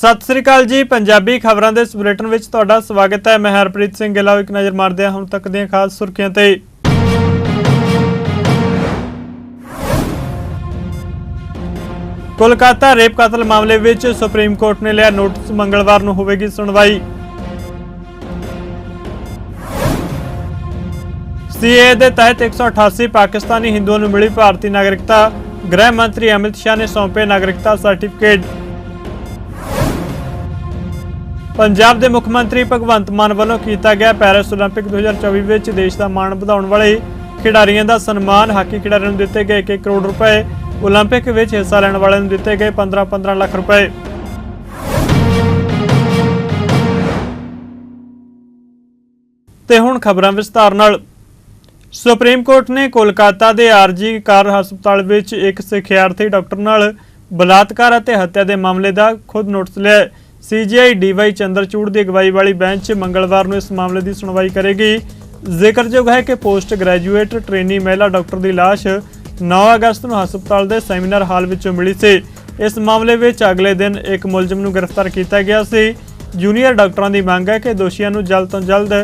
ਸਤਿ ਸ੍ਰੀ ਅਕਾਲ ਜੀ, ਪੰਜਾਬੀ ਖਬਰਾਂ ਦੇ ਇਸ ਬੁਲੇਟਿਨ ਵਿੱਚ ਤੁਹਾਡਾ ਸਵਾਗਤ ਹੈ। ਮੈਂ ਹਰਪ੍ਰੀਤ ਸਿੰਘ ਗਿੱਲ ਇੱਕ ਨਜ਼ਰ ਮਾਰਦੇ ਹਾਂ ਹੁਣ ਤੱਕ ਦੀਆਂ ਖਾਸ ਸੁਰਖੀਆਂ ਤੇ। ਕੋਲਕਾਤਾ ਰੇਪ ਕਤਲ ਮਾਮਲੇ ਵਿੱਚ ਸੁਪਰੀਮ ਕੋਰਟ ਨੇ ਲਿਆ ਨੋਟਿਸ, ਮੰਗਲਵਾਰ ਨੂੰ ਹੋਵੇਗੀ ਸੁਣਵਾਈ। ਸੀਏ ਦੇ ਤਹਿਤ 188 ਪਾਕਿਸਤਾਨੀ ਹਿੰਦੂਆਂ ਨੂੰ ਮਿਲੀ ਭਾਰਤੀ ਨਾਗਰਿਕਤਾ। ਗ੍ਰਹਿ ਮੰਤਰੀ ਅਮਿਤ ਸ਼ਾਹ ਨੇ ਸੌਂਪੇ ਨਾਗਰਿਕਤਾ ਸਰਟੀਫਿਕੇਟ। ਪੰਜਾਬ ਦੇ ਮੁੱਖ ਮੰਤਰੀ ਭਗਵੰਤ ਮਾਨ ਵੱਲੋਂ ਕੀਤਾ ਗਿਆ ਪੈਰਿਸ 올림픽 2024 ਵਿੱਚ ਦੇਸ਼ ਦਾ ਮਾਣ ਵਧਾਉਣ ਵਾਲੇ ਖਿਡਾਰੀਆਂ ਦਾ ਸਨਮਾਨ ਹਾਕੀ ਖਿਡਾਰੀਆਂ ਨੂੰ ਦਿੱਤੇ ਗਏ 1 ਕਰੋੜ ਰੁਪਏ 올림픽 ਵਿੱਚ ਹਿੱਸਾ ਲੈਣ ਵਾਲਿਆਂ ਨੂੰ ਦਿੱਤੇ ਗਏ 15-15 ਲੱਖ ਰੁਪਏ ਤੇ ਹੁਣ ਖਬਰਾਂ ਵਿਸਤਾਰ ਨਾਲ ਸੁਪਰੀਮ ਕੋਰਟ ਨੇ ਕੋਲਕਾਤਾ ਦੇ ਆਰਜੀ ਕਾਰ ਹਸਪਤਾਲ ਵਿੱਚ ਇੱਕ ਸਿਖਿਆਰਥੀ ਡਾਕਟਰ ਨਾਲ ਬਲਾਤਕਾਰ ਅਤੇ ਹੱਤਿਆ ਦੇ ਮਾਮਲੇ ਦਾ ਖੁਦ ਨੋਟਿਸ ਲਿਆ ਸੀਜੀਆਈ ਡੀਵਾਈ ਚੰਦਰਚੂੜ ਦੀ ਅਗਵਾਈ ਵਾਲੀ ਬੈਂਚ ਮੰਗਲਵਾਰ ਨੂੰ ਇਸ ਮਾਮਲੇ ਦੀ ਸੁਣਵਾਈ ਕਰੇਗੀ। ਜ਼ਿਕਰਯੋਗ ਹੈ ਕਿ ਪੋਸਟ ਗ੍ਰੈਜੂਏਟ ਟ੍ਰੇਨੀ ਮਹਿਲਾ ਡਾਕਟਰ ਦੀ ਲਾਸ਼ 9 ਅਗਸਤ ਨੂੰ ਹਸਪਤਾਲ ਦੇ ਸੈਮੀਨਾਰ ਹਾਲ ਵਿੱਚੋਂ ਮਿਲੀ ਸੀ। ਇਸ ਮਾਮਲੇ ਵਿੱਚ ਅਗਲੇ ਦਿਨ ਇੱਕ ਮੁਲਜ਼ਮ ਨੂੰ ਗ੍ਰਿਫਤਾਰ ਕੀਤਾ ਗਿਆ ਸੀ। ਜੂਨੀਅਰ ਡਾਕਟਰਾਂ ਦੀ ਮੰਗ ਹੈ ਕਿ ਦੋਸ਼ੀਆਂ ਨੂੰ ਜਲਦ ਤੋਂ ਜਲਦ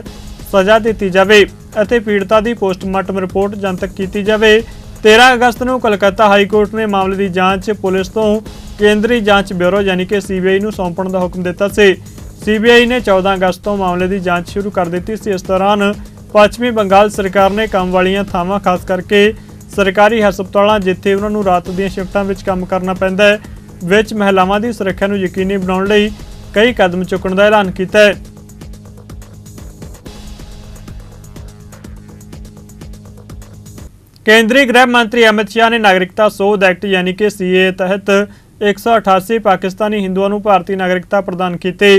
ਸਜ਼ਾ ਦਿੱਤੀ ਜਾਵੇ ਅਤੇ ਪੀੜਤਾ ਦੀ ਪੋਸਟਮਾਰਟਮ ਰਿਪੋਰਟ ਜਨਤਕ ਕੀਤੀ ਜਾਵੇ। 13 ਅਗਸਤ ਨੂੰ ਕਲਕੱਤਾ ਹਾਈ ਕੋਰਟ ਨੇ ਮਾਮਲੇ ਦੀ ਜਾਂਚ ਪੁਲਿਸ ਤੋਂ ਕੇਂਦਰੀ ਜਾਂਚ ਬਿਊਰੋ ਯਾਨੀ ਕਿ ਸੀਬੀਆਈ ਨੂੰ ਸੌਂਪਣ ਦਾ ਹੁਕਮ ਦਿੱਤਾ ਸੀ। ਸੀਬੀਆਈ ਨੇ 14 ਅਗਸਤ ਤੋਂ ਮਾਮਲੇ ਦੀ ਜਾਂਚ ਸ਼ੁਰੂ ਕਰ ਦਿੱਤੀ ਸੀ। ਇਸ ਦੌਰਾਨ ਪੱਛਮੀ ਬੰਗਾਲ ਸਰਕਾਰ ਨੇ ਕੰਮ ਵਾਲੀਆਂ ਥਾਵਾਂ, ਖਾਸ ਕਰਕੇ ਸਰਕਾਰੀ ਹਸਪਤਾਲਾਂ, ਜਿੱਥੇ ਉਹਨਾਂ ਨੂੰ ਰਾਤ ਦੀਆਂ ਸ਼ਿਫਟਾਂ ਵਿੱਚ ਕੰਮ ਕਰਨਾ ਪੈਂਦਾ ਹੈ, ਵਿੱਚ ਮਹਿਲਾਵਾਂ ਦੀ ਸੁਰੱਖਿਆ ਨੂੰ ਯਕੀਨੀ ਬਣਾਉਣ ਲਈ ਕਈ ਕਦਮ ਚੁੱਕਣ ਦਾ ਐਲਾਨ ਕੀਤਾ ਹੈ। ਕੇਂਦਰੀ ਗ੍ਰਹਿ ਮੰਤਰੀ ਅਮਿਤ ਸ਼ਾਹ ਨੇ ਨਾਗਰਿਕਤਾ ਸੋਧ ਐਕਟ ਯਾਨੀ ਕਿ ਸੀਏ ਤਹਿਤ 188 ਪਾਕਿਸਤਾਨੀ ਹਿੰਦੂਆਂ ਨੂੰ ਭਾਰਤੀ ਨਾਗਰਿਕਤਾ ਪ੍ਰਦਾਨ ਕੀਤੀ।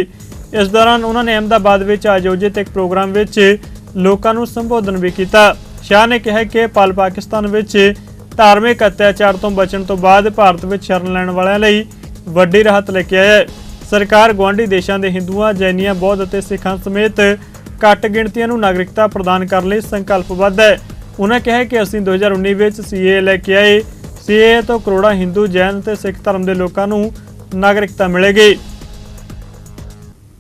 ਇਸ ਦੌਰਾਨ ਉਹਨਾਂ ਨੇ ਅਹਿਮਦਾਬਾਦ ਵਿੱਚ ਆਯੋਜਿਤ ਇੱਕ ਪ੍ਰੋਗਰਾਮ ਵਿੱਚ ਲੋਕਾਂ ਨੂੰ ਸੰਬੋਧਨ ਵੀ ਕੀਤਾ। ਸ਼ਾਹ ਨੇ ਕਿਹਾ ਕਿ ਪਲ ਪਾਕਿਸਤਾਨ ਵਿੱਚ ਧਾਰਮਿਕ ਅਤਿਆਚਾਰ ਤੋਂ ਬਚਣ ਤੋਂ ਬਾਅਦ ਭਾਰਤ ਵਿੱਚ ਸ਼ਰਨ ਲੈਣ ਵਾਲਿਆਂ ਲਈ ਵੱਡੀ ਰਾਹਤ ਲੈ ਕੇ ਆਇਆ ਹੈ। ਸਰਕਾਰ ਗੁਆਂਢੀ ਦੇਸ਼ਾਂ ਦੇ ਹਿੰਦੂਆਂ, ਜੈਨੀਆਂ, ਬੌਧ ਅਤੇ ਸਿੱਖਾਂ ਸਮੇਤ ਘੱਟ ਗਿਣਤੀਆਂ ਨੂੰ ਨਾਗਰਿਕਤਾ ਪ੍ਰਦਾਨ ਕਰਨ ਲਈ ਸੰਕਲਪਬੱਧ ਹੈ। ਉਹਨਾਂ ਕਿਹਾ ਕਿ ਅਸੀਂ 2019 ਵਿੱਚ ਸੀਏ ਲੈ ਕੇ ਆਏ ਸੀਏ ਤੋਂ ਕਰੋੜਾਂ ਹਿੰਦੂ ਜੈਨ ਤੇ ਸਿੱਖ ਧਰਮ ਦੇ ਲੋਕਾਂ ਨੂੰ ਨਾਗਰਿਕਤਾ ਮਿਲੇਗੀ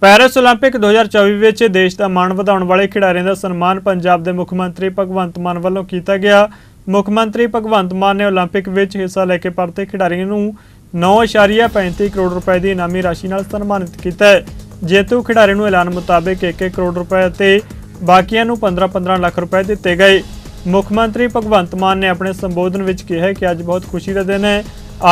ਪੈਰਿਸ 올림픽 2024 ਵਿੱਚ ਦੇਸ਼ ਦਾ ਮਾਣ ਵਧਾਉਣ ਵਾਲੇ ਖਿਡਾਰੀਆਂ ਦਾ ਸਨਮਾਨ ਪੰਜਾਬ ਦੇ ਮੁੱਖ ਮੰਤਰੀ ਭਗਵੰਤ ਮਾਨ ਵੱਲੋਂ ਕੀਤਾ ਗਿਆ ਮੁੱਖ ਮੰਤਰੀ ਭਗਵੰਤ ਮਾਨ ਨੇ 올림픽 ਵਿੱਚ ਹਿੱਸਾ ਲੈ ਕੇ ਪਰਤੇ ਖਿਡਾਰੀਆਂ ਨੂੰ 9.35 ਕਰੋੜ ਰੁਪਏ ਦੀ ਇਨਾਮੀ ਰਾਸ਼ੀ ਨਾਲ ਸਨਮਾਨਿਤ ਕੀਤਾ ਹੈ ਜੇਤੂ ਖਿਡਾਰੀ ਨੂੰ ਐਲਾਨ ਮੁਤਾਬਕ 1-1 ਕਰੋੜ ਰੁਪਏ ਅਤੇ ਬਾਕੀਆਂ ਨੂੰ 15-15 ਲੱਖ ਰੁਪਏ ਦਿੱਤੇ ਗਏ ਮੁੱਖ ਮੰਤਰੀ ਭਗਵੰਤ ਮਾਨ ਨੇ ਆਪਣੇ ਸੰਬੋਧਨ ਵਿੱਚ ਕਿਹਾ ਕਿ ਅੱਜ ਬਹੁਤ ਖੁਸ਼ੀ ਦਾ ਦਿਨ ਹੈ।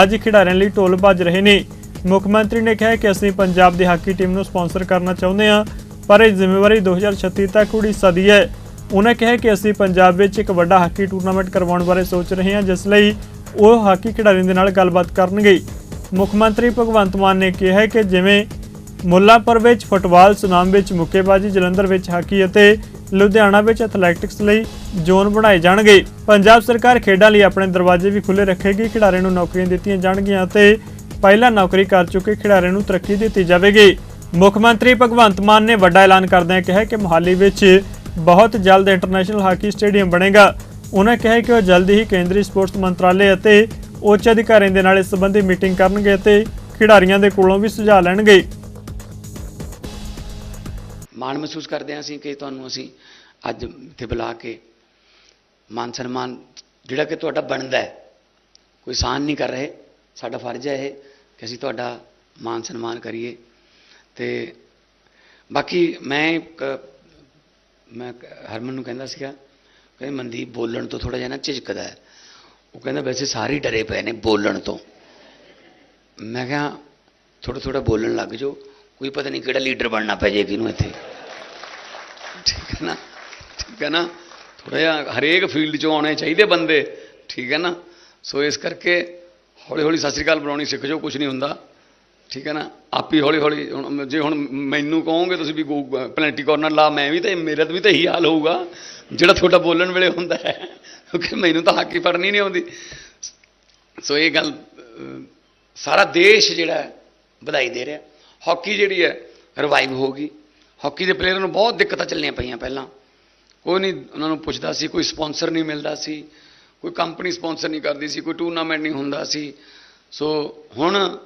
ਅੱਜ ਖਿਡਾਰੀਆਂ ਲਈ ਢੋਲ ਵੱਜ ਰਹੇ ਨੇ। ਮੁੱਖ ਮੰਤਰੀ ਨੇ ਕਿਹਾ ਕਿ ਅਸੀਂ ਪੰਜਾਬ ਦੀ ਹਾਕੀ ਟੀਮ ਨੂੰ ਸਪਾਂਸਰ ਕਰਨਾ ਚਾਹੁੰਦੇ ਹਾਂ, ਪਰ ਇਹ ਜ਼ਿੰਮੇਵਾਰੀ 2036 ਤੱਕ ਉੜੀਸਾ ਦੀ ਹੈ। ਉਹਨਾਂ ਕਿਹਾ ਕਿ ਅਸੀਂ ਪੰਜਾਬ ਵਿੱਚ ਇੱਕ ਵੱਡਾ ਹਾਕੀ ਟੂਰਨਾਮੈਂਟ ਕਰਵਾਉਣ ਬਾਰੇ ਸੋਚ ਰਹੇ ਹਾਂ, ਜਿਸ ਲਈ ਉਹ ਹਾਕੀ ਖਿਡਾਰੀਆਂ ਦੇ ਨਾਲ ਗੱਲਬਾਤ ਕਰਨਗੇ। ਮੁੱਖ ਮੰਤਰੀ ਭਗਵੰਤ ਮਾਨ ਨੇ ਕਿਹਾ ਕਿ ਜਿਵੇਂ ਮੁੱਲਾਪੁਰ ਵਿੱਚ ਫੁੱਟਬਾਲ ਸੁਨਾਮ ਵਿੱਚ ਮੁੱਕੇਬਾਜ਼ੀ ਜਲੰਧਰ ਵਿੱਚ ਹਾਕੀ ਅਤੇ ਲੁਧਿਆਣਾ ਵਿੱਚ ਐਥਲੈਟਿਕਸ ਲਈ ਜ਼ੋਨ ਬਣਾਏ ਜਾਣਗੇ। ਪੰਜਾਬ ਸਰਕਾਰ ਖੇਡਾਂ ਲਈ ਆਪਣੇ ਦਰਵਾਜ਼ੇ ਵੀ ਖੁੱਲੇ ਰੱਖੇਗੀ। ਖਿਡਾਰੀਆਂ ਨੂੰ ਨੌਕਰੀਆਂ ਦਿੱਤੀਆਂ ਜਾਣਗੀਆਂ ਅਤੇ ਪਹਿਲਾਂ ਨੌਕਰੀ ਕਰ ਚੁੱਕੇ ਖਿਡਾਰੀਆਂ ਨੂੰ ਤਰੱਕੀ ਦਿੱਤੀ ਜਾਵੇਗੀ। ਮੁੱਖ ਮੰਤਰੀ ਭਗਵੰਤ ਮਾਨ ਨੇ ਵੱਡਾ ਐਲਾਨ ਕਰਦਿਆਂ ਕਿਹਾ ਕਿ ਮੁਹਾਲੀ ਵਿੱਚ ਬਹੁਤ ਜਲਦ ਇੰਟਰਨੈਸ਼ਨਲ ਹਾਕੀ ਸਟੇਡੀਅਮ ਬਣੇਗਾ। ਉਹਨਾਂ ਕਿਹਾ ਕਿ ਉਹ ਜਲਦੀ ਹੀ ਕੇਂਦਰੀ ਸਪੋਰਟਸ ਮੰਤਰਾਲੇ ਅਤੇ ਉੱਚ ਅਧਿਕਾਰੀਆਂ ਦੇ ਨਾਲ ਇਸ ਸੰਬੰਧੀ ਮੀਟਿੰਗ ਕਰਨਗੇ ਅਤੇ ਖਿਡਾਰੀਆਂ ਦੇ ਕੋਲੋਂ ਵੀ ਸੁਝਾਅ ਲੈਣਗੇ। ਮਾਣ ਮਹਿਸੂਸ ਕਰਦੇ ਹਾਂ ਅਸੀਂ ਕਿ ਤੁਹਾਨੂੰ ਅਸੀਂ ਅੱਜ ਇੱਥੇ ਬੁਲਾ ਕੇ ਮਾਨ ਸਨਮਾਨ ਜਿਹੜਾ ਕਿ ਤੁਹਾਡਾ ਬਣਦਾ ਹੈ, ਕੋਈ ਸਾਨ ਨਹੀਂ ਕਰ ਰਹੇ, ਸਾਡਾ ਫਰਜ਼ ਹੈ ਇਹ ਕਿ ਅਸੀਂ ਤੁਹਾਡਾ ਮਾਨ ਸਨਮਾਨ ਕਰੀਏ। ਤੇ ਬਾਕੀ ਮੈਂ ਇੱਕ, ਮੈਂ ਹਰਮਨ ਨੂੰ ਕਹਿੰਦਾ ਸੀਗਾ ਕਿ ਮਨਦੀਪ ਬੋਲਣ ਤੋਂ ਥੋੜਾ ਜਿਹਾ ਨਾ ਝਿਜਕਦਾ ਹੈ। ਉਹ ਕਹਿੰਦਾ ਵੈਸੇ ਸਾਰੇ ਹੀ ਡਰੇ ਪਏ ਨੇ ਬੋਲਣ ਤੋਂ। ਮੈਂ ਕਿਹਾ ਥੋੜਾ ਥੋੜਾ ਬੋਲਣ ਲੱਗ ਜਾਓ, ਕੋਈ ਪਤਾ ਨਹੀਂ ਕਿਹੜਾ ਲੀਡਰ ਬਣਨਾ ਪੈ ਜੇ ਕਿਹਨੂੰ ਇੱਥੇ। ਠੀਕ ਹੈ ਨਾ? ਠੀਕ ਹੈ ਨਾ? ਥੋੜਾ ਜਿਹਾ ਹਰੇਕ ਫੀਲਡ 'ਚੋਂ ਆਉਣੇ ਚਾਹੀਦੇ ਬੰਦੇ, ਠੀਕ ਹੈ ਨਾ? ਸੋ ਇਸ ਕਰਕੇ ਹੌਲੀ ਹੌਲੀ ਸਤਿ ਸ੍ਰੀ ਅਕਾਲ ਬੁਲਾਉਣੀ ਸਿੱਖ ਜਾਓ ਕੁਝ ਨਹੀਂ ਹੁੰਦਾ, ਠੀਕ ਹੈ ਨਾ? ਆਪ ਹੀ ਹੌਲੀ ਹੌਲੀ ਹੁਣ ਜੇ ਹੁਣ ਮੈਨੂੰ ਕਹੋਗੇ ਤੁਸੀਂ ਵੀ ਪਲੈਂਟੀ ਕਾਰਨਰ ਲਾ, ਮੈਂ ਵੀ ਤਾਂ, ਮੇਰਾ ਵੀ ਤਾਂ ਇਹੀ ਹਾਲ ਹੋਊਗਾ, ਜਿਹੜਾ ਤੁਹਾਡਾ ਬੋਲਣ ਵੇਲੇ ਹੁੰਦਾ ਹੈ, ਕਿਉਂਕਿ ਮੈਨੂੰ ਤਾਂ ਹਾਕੀ ਪੜਨੀ ਨਹੀਂ ਆਉਂਦੀ। ਸੋ ਇਹ ਗੱਲ ਸਾਰਾ ਦੇਸ਼ ਜਿਹੜਾ ਵਧਾਈ ਦੇ ਰਿਹਾ। ਹਾਕੀ ਜਿਹੜੀ ਹੈ ਰਿਵਾਈਵ ਹੋ ਗਈ। ਹਾਕੀ ਦੇ ਪਲੇਅਰ ਨੂੰ ਬਹੁਤ ਦਿੱਕਤਾਂ ਚੱਲਣੀਆਂ ਪਈਆਂ ਪਹਿਲਾਂ। ਕੋਈ ਨਹੀਂ, ਉਹਨਾਂ ਨੂੰ ਪੁੱਛਦਾ ਸੀ, ਕੋਈ ਸਪਾਂਸਰ ਨਹੀਂ ਮਿਲਦਾ ਸੀ, ਕੋਈ ਕੰਪਨੀ ਸਪਾਂਸਰ ਨਹੀਂ ਕਰਦੀ ਸੀ, ਕੋਈ ਟੂਰਨਾਮੈਂਟ ਨਹੀਂ ਹੁੰਦਾ ਸੀ। ਸੋ ਹੁਣ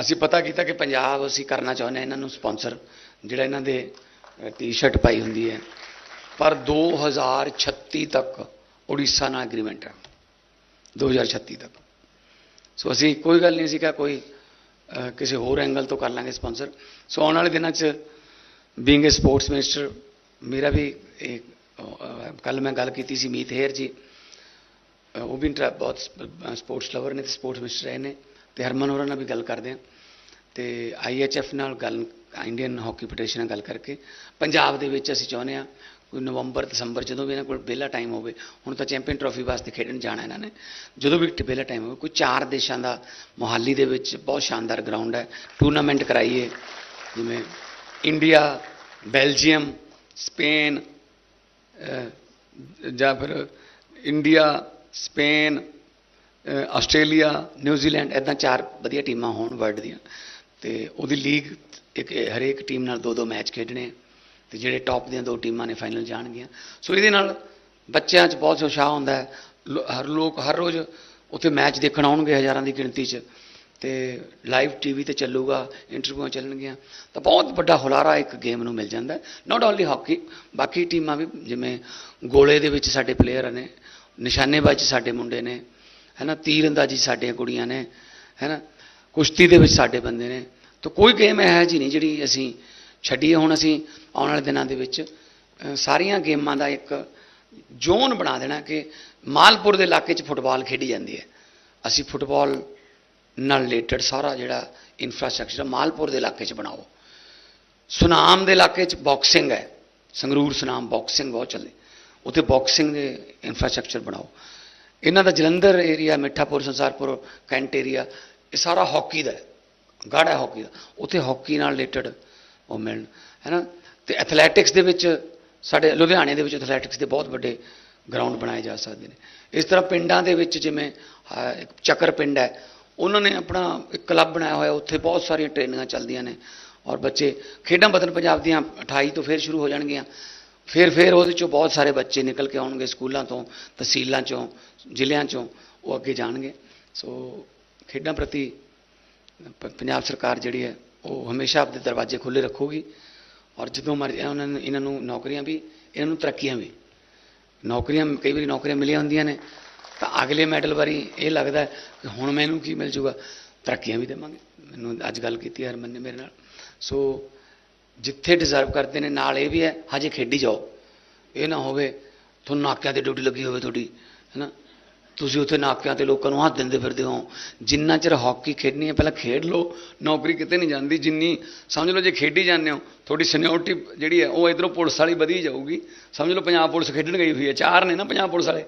ਅਸੀਂ ਪਤਾ ਕੀਤਾ ਕਿ ਪੰਜਾਬ ਅਸੀਂ ਕਰਨਾ ਚਾਹੁੰਦੇ ਹਾਂ ਇਹਨਾਂ ਨੂੰ ਸਪਾਂਸਰ ਜਿਹੜਾ ਇਹਨਾਂ ਦੇ ਟੀ-ਸ਼ਰਟ ਪਾਈ ਹੁੰਦੀ ਹੈ। ਪਰ 2036 ਤੱਕ ਉੜੀਸਾ ਨਾਲ ਐਗਰੀਮੈਂਟ ਹੈ। 2036 ਤੱਕ। ਸੋ ਅਸੀਂ ਕੋਈ ਗੱਲ ਨਹੀਂ ਸੀ ਕਿਹਾ ਕੋਈ ਕਿਸੇ ਹੋਰ ਐਂਗਲ ਤੋਂ ਕਰ ਲਾਂਗੇ ਸਪਾਂਸਰ ਸੋ ਆਉਣ ਵਾਲੇ ਦਿਨਾਂ 'ਚ ਬੀਇੰਗ ਅ ਸਪੋਰਟਸ ਮਿਨਿਸਟਰ ਮੇਰਾ ਵੀ ਇੱਕ ਕੱਲ ਮੈਂ ਗੱਲ ਕੀਤੀ ਸੀ ਮੀਤ ਹੇਰ ਜੀ ਉਹ ਵੀ ਇੰਟਰਾ, ਬਹੁਤ ਸਪੋਰਟਸ ਲਵਰ ਨੇ ਤੇ ਸਪੋਰਟਸ ਮਿਨਿਸਟਰ ਰਹੇ ਨੇ ਤੇ ਹਰਮਨ ਹੋਰਾਂ ਨਾਲ ਵੀ ਗੱਲ ਕਰਦੇ ਆ ਤੇ ਆਈਐਚਐਫ ਨਾਲ ਗੱਲ ਇੰਡੀਅਨ ਹਾਕੀ ਫੈਡਰੇਸ਼ਨ ਨਾਲ ਗੱਲ ਕਰਕੇ ਪੰਜਾਬ ਦੇ ਵਿੱਚ ਅਸੀਂ ਚਾਹੁੰਦੇ ਆ ਕੋਈ ਨਵੰਬਰ, ਦਸੰਬਰ ਜਦੋਂ ਵੀ ਇਹਨਾਂ ਕੋਲ ਵਿਹਲਾ ਟਾਈਮ ਹੋਵੇ, ਹੁਣ ਤਾਂ ਚੈਂਪੀਅਨ ਟਰੋਫੀ ਵਾਸਤੇ ਖੇਡਣ ਜਾਣਾ ਇਹਨਾਂ ਨੇ, ਜਦੋਂ ਵੀ ਵਿਹਲਾ ਟਾਈਮ ਹੋਵੇ, ਕੋਈ ਚਾਰ ਦੇਸ਼ਾਂ ਦਾ ਮੋਹਾਲੀ ਦੇ ਵਿੱਚ ਬਹੁਤ ਸ਼ਾਨਦਾਰ ਗਰਾਊਂਡ ਹੈ ਟੂਰਨਾਮੈਂਟ ਕਰਾਈਏ, ਜਿਵੇਂ ਇੰਡੀਆ, ਬੈਲਜੀਅਮ, ਸਪੇਨ ਜਾਂ ਫਿਰ ਇੰਡੀਆ, ਸਪੇਨ ਆਸਟ੍ਰੇਲੀਆ ਨਿਊਜ਼ੀਲੈਂਡ ਇਦਾਂ ਚਾਰ ਵਧੀਆ ਟੀਮਾਂ ਹੋਣ ਵਰਲਡ ਦੀਆਂ। ਤੇ ਉਹਦੀ ਲੀਗ ਇੱਕ ਹਰੇਕ ਟੀਮ ਨਾਲ ਦੋ ਦੋ ਮੈਚ ਖੇਡਣੇ ਆ ਤੇ ਜਿਹੜੇ ਟੌਪ ਦੀਆਂ ਦੋ ਟੀਮਾਂ ਨੇ ਫਾਈਨਲ ਜਾਣਗੀਆਂ। ਸੋ ਇਹਦੇ ਨਾਲ ਬੱਚਿਆਂ 'ਚ ਬਹੁਤ ਉਤਸ਼ਾਹ ਹੁੰਦਾ ਹੈ। ਹਰ ਲੋਕ ਹਰ ਰੋਜ਼ ਉੱਥੇ ਮੈਚ ਦੇਖਣ ਆਉਣਗੇ ਹਜ਼ਾਰਾਂ ਦੀ ਗਿਣਤੀ 'ਚ। ਤੇ ਲਾਈਵ ਟੀਵੀ ਤੇ ਚੱਲੂਗਾ ਇੰਟਰਵਿਊਆਂ ਚੱਲਣਗੀਆਂ, ਤਾਂ ਬਹੁਤ ਵੱਡਾ ਹੁਲਾਰਾ ਇੱਕ ਗੇਮ ਨੂੰ ਮਿਲ ਜਾਂਦਾ ਨਾਟ ਓਨਲੀ ਹਾਕੀ ਬਾਕੀ ਟੀਮਾਂ ਵੀ ਜਿਵੇਂ ਗੋਲੇ ਦੇ ਵਿੱਚ ਸਾਡੇ ਪਲੇਅਰ ਨੇ, ਨਿਸ਼ਾਨੇਬਾਜ਼ੀ 'ਚ ਸਾਡੇ ਮੁੰਡੇ ਨੇ, ਹੈਨਾ, ਤੀਰਅੰਦਾਜ਼ੀ 'ਚ ਸਾਡੀਆਂ ਕੁੜੀਆਂ ਨੇ, ਹੈਨਾ, ਕੁਸ਼ਤੀ ਦੇ ਵਿੱਚ ਸਾਡੇ ਬੰਦੇ ਨੇ। ਤਾਂ ਕੋਈ ਗੇਮ ਹੈ ਜੀ ਨਹੀਂ ਜਿਹੜੀ ਅਸੀਂ ਛੱਡੀਏ। ਹੁਣ ਅਸੀਂ ਆਉਣ ਵਾਲੇ ਦਿਨਾਂ ਦੇ ਵਿੱਚ ਸਾਰੀਆਂ ਗੇਮਾਂ ਦਾ ਇੱਕ ਜ਼ੋਨ ਬਣਾ ਦੇਣਾ ਕਿ ਮਾਲਪੁਰ ਦੇ ਇਲਾਕੇ 'ਚ ਫੁੱਟਬਾਲ ਖੇਡੀ ਜਾਂਦੀ ਹੈ। ਅਸੀਂ ਫੁੱਟਬਾਲ ਨਾਲ ਰਿਲੇਟਡ ਸਾਰਾ ਜਿਹੜਾ ਇਨਫਰਾਸਟ੍ਰਕਚਰ ਮਾਲਪੁਰ ਦੇ ਇਲਾਕੇ 'ਚ ਬਣਾਓ। ਸੁਨਾਮ ਦੇ ਇਲਾਕੇ 'ਚ ਬਾਕਸਿੰਗ ਹੈ। ਸੰਗਰੂਰ, ਸੁਨਾਮ ਬਾਕਸਿੰਗ ਬਹੁਤ ਚੱਲੇ ਉੱਥੇ ਬਾਕਸਿੰਗ ਦੇ ਇਨਫਰਾਸਟ੍ਰਕਚਰ ਬਣਾਓ। ਇਹਨਾਂ ਦਾ Jalandhar area Mithapur, Sansarpur, cantt area ਇਹ ਸਾਰਾ ਹਾਕੀ ਦਾ ਹੈ। ਗਾੜਾ ਹੈ ਹਾਕੀ ਦਾ। ਉੱਥੇ ਹਾਕੀ ਨਾਲ ਰਿਲੇਟਡ ਉਹ ਮਿਲਣ, ਹੈ ਨਾ? ਤੇ ਐਥਲੈਟਿਕਸ ਦੇ ਵਿੱਚ ਸਾਡੇ ਲੁਧਿਆਣੇ ਦੇ ਵਿੱਚ ਐਥਲੈਟਿਕਸ ਦੇ ਬਹੁਤ ਵੱਡੇ ਗਰਾਊਂਡ ਬਣਾਏ ਜਾ ਸਕਦੇ ਨੇ। ਇਸ ਤਰ੍ਹਾਂ ਪਿੰਡਾਂ ਦੇ ਵਿੱਚ ਜਿਵੇਂ ਇੱਕ ਚੱਕਰ ਪਿੰਡ ਹੈ। ਉਹਨਾਂ ਨੇ ਆਪਣਾ ਇੱਕ ਕਲੱਬ ਬਣਾਇਆ ਹੋਇਆ, ਉੱਥੇ ਬਹੁਤ ਸਾਰੀਆਂ ਟ੍ਰੇਨਿੰਗਾਂ ਚੱਲਦੀਆਂ ਨੇ। ਔਰ ਬੱਚੇ ਖੇਡਾਂ ਬਦਨ ਪੰਜਾਬ ਦੀਆਂ 28 ਤੋਂ ਫਿਰ ਸ਼ੁਰੂ ਹੋ ਜਾਣਗੀਆਂ। ਫਿਰ ਫਿਰ ਉਹਦੇ ਚੋਂ ਬਹੁਤ ਸਾਰੇ ਬੱਚੇ ਨਿਕਲ ਕੇ ਆਉਣਗੇ ਸਕੂਲਾਂ ਤੋਂ, ਤਹਿਸੀਲਾਂ ਚੋਂ, ਜ਼ਿਲ੍ਹਿਆਂ ਚੋਂ, ਉਹ ਅੱਗੇ ਜਾਣਗੇ। ਸੋ ਖੇਡਾਂ ਪ੍ਰਤੀ ਪੰਜਾਬ ਸਰਕਾਰ ਜਿਹੜੀ ਹੈ, ਉਹ ਹਮੇਸ਼ਾ ਆਪਣੇ ਦਰਵਾਜ਼ੇ ਖੁੱਲੇ ਰੱਖੂਗੀ। ਔਰ ਜਦੋਂ ਮਰਜ਼ੀ ਉਹਨਾਂ ਨੂੰ, ਇਹਨਾਂ ਨੂੰ ਨੌਕਰੀਆਂ ਵੀ, ਇਹਨਾਂ ਨੂੰ ਤਰੱਕੀਆਂ ਵੀ। ਨੌਕਰੀਆਂ, ਕਈ ਵਾਰੀ ਨੌਕਰੀਆਂ ਮਿਲੀਆਂ ਹੁੰਦੀਆਂ ਨੇ। ਤਾਂ ਅਗਲੇ ਮੈਡਲ ਵਾਰੀ ਇਹ ਲੱਗਦਾ ਕਿ ਹੁਣ ਮੈਨੂੰ ਕੀ ਮਿਲ ਜੂਗਾ। ਤਰੱਕੀਆਂ ਵੀ ਦੇਵਾਂਗੇ। ਮੈਨੂੰ ਅੱਜ ਗੱਲ ਕੀਤੀ ਹਰਮਨ ਨੇ ਮੇਰੇ ਨਾਲ। ਸੋ ਜਿੱਥੇ ਡਿਜ਼ਰਵ ਕਰਦੇ ਨੇ, ਨਾਲ ਇਹ ਵੀ ਹੈ, ਹਜੇ ਖੇਡੀ ਜਾਓ। ਇਹ ਨਾ ਹੋਵੇ ਤੁਹਾਨੂੰ ਨਾਕਿਆਂ ਤੇ ਡਿਊਟੀ ਲੱਗੀ ਹੋਵੇ ਤੁਹਾਡੀ, ਹੈਨਾ? ਤੁਸੀਂ ਉੱਥੇ ਨਾਕਿਆਂ ਤੇ ਲੋਕਾਂ ਨੂੰ ਹੱਥ ਦਿੰਦੇ ਫਿਰਦੇ ਹੋ। ਜਿੰਨਾ ਚਿਰ ਹਾਕੀ ਖੇਡਣੀ ਹੈ, ਪਹਿਲਾਂ ਖੇਡ ਲਓ। ਨੌਕਰੀ ਕਿਤੇ ਨਹੀਂ ਜਾਂਦੀ, ਜਿੰਨੀ ਸਮਝ ਲਓ ਜੇ ਖੇਡੀ ਜਾਂਦੇ ਹੋ, ਤੁਹਾਡੀ ਸੀਨੀਅਰਟੀ ਜਿਹੜੀ ਹੈ, ਉਹ ਇਧਰੋਂ ਪੁਲਿਸ ਵਾਲੀ ਵਧੀ ਜਾਊਗੀ। ਸਮਝ ਲਓ ਪੰਜਾਬ ਪੁਲਿਸ ਖੇਡਣ ਗਈ ਹੋਈ ਹੈ, ਚਾਰ ਨੇ ਨਾ ਪੰਜਾਬ ਪੁਲਿਸ ਵਾਲੇ।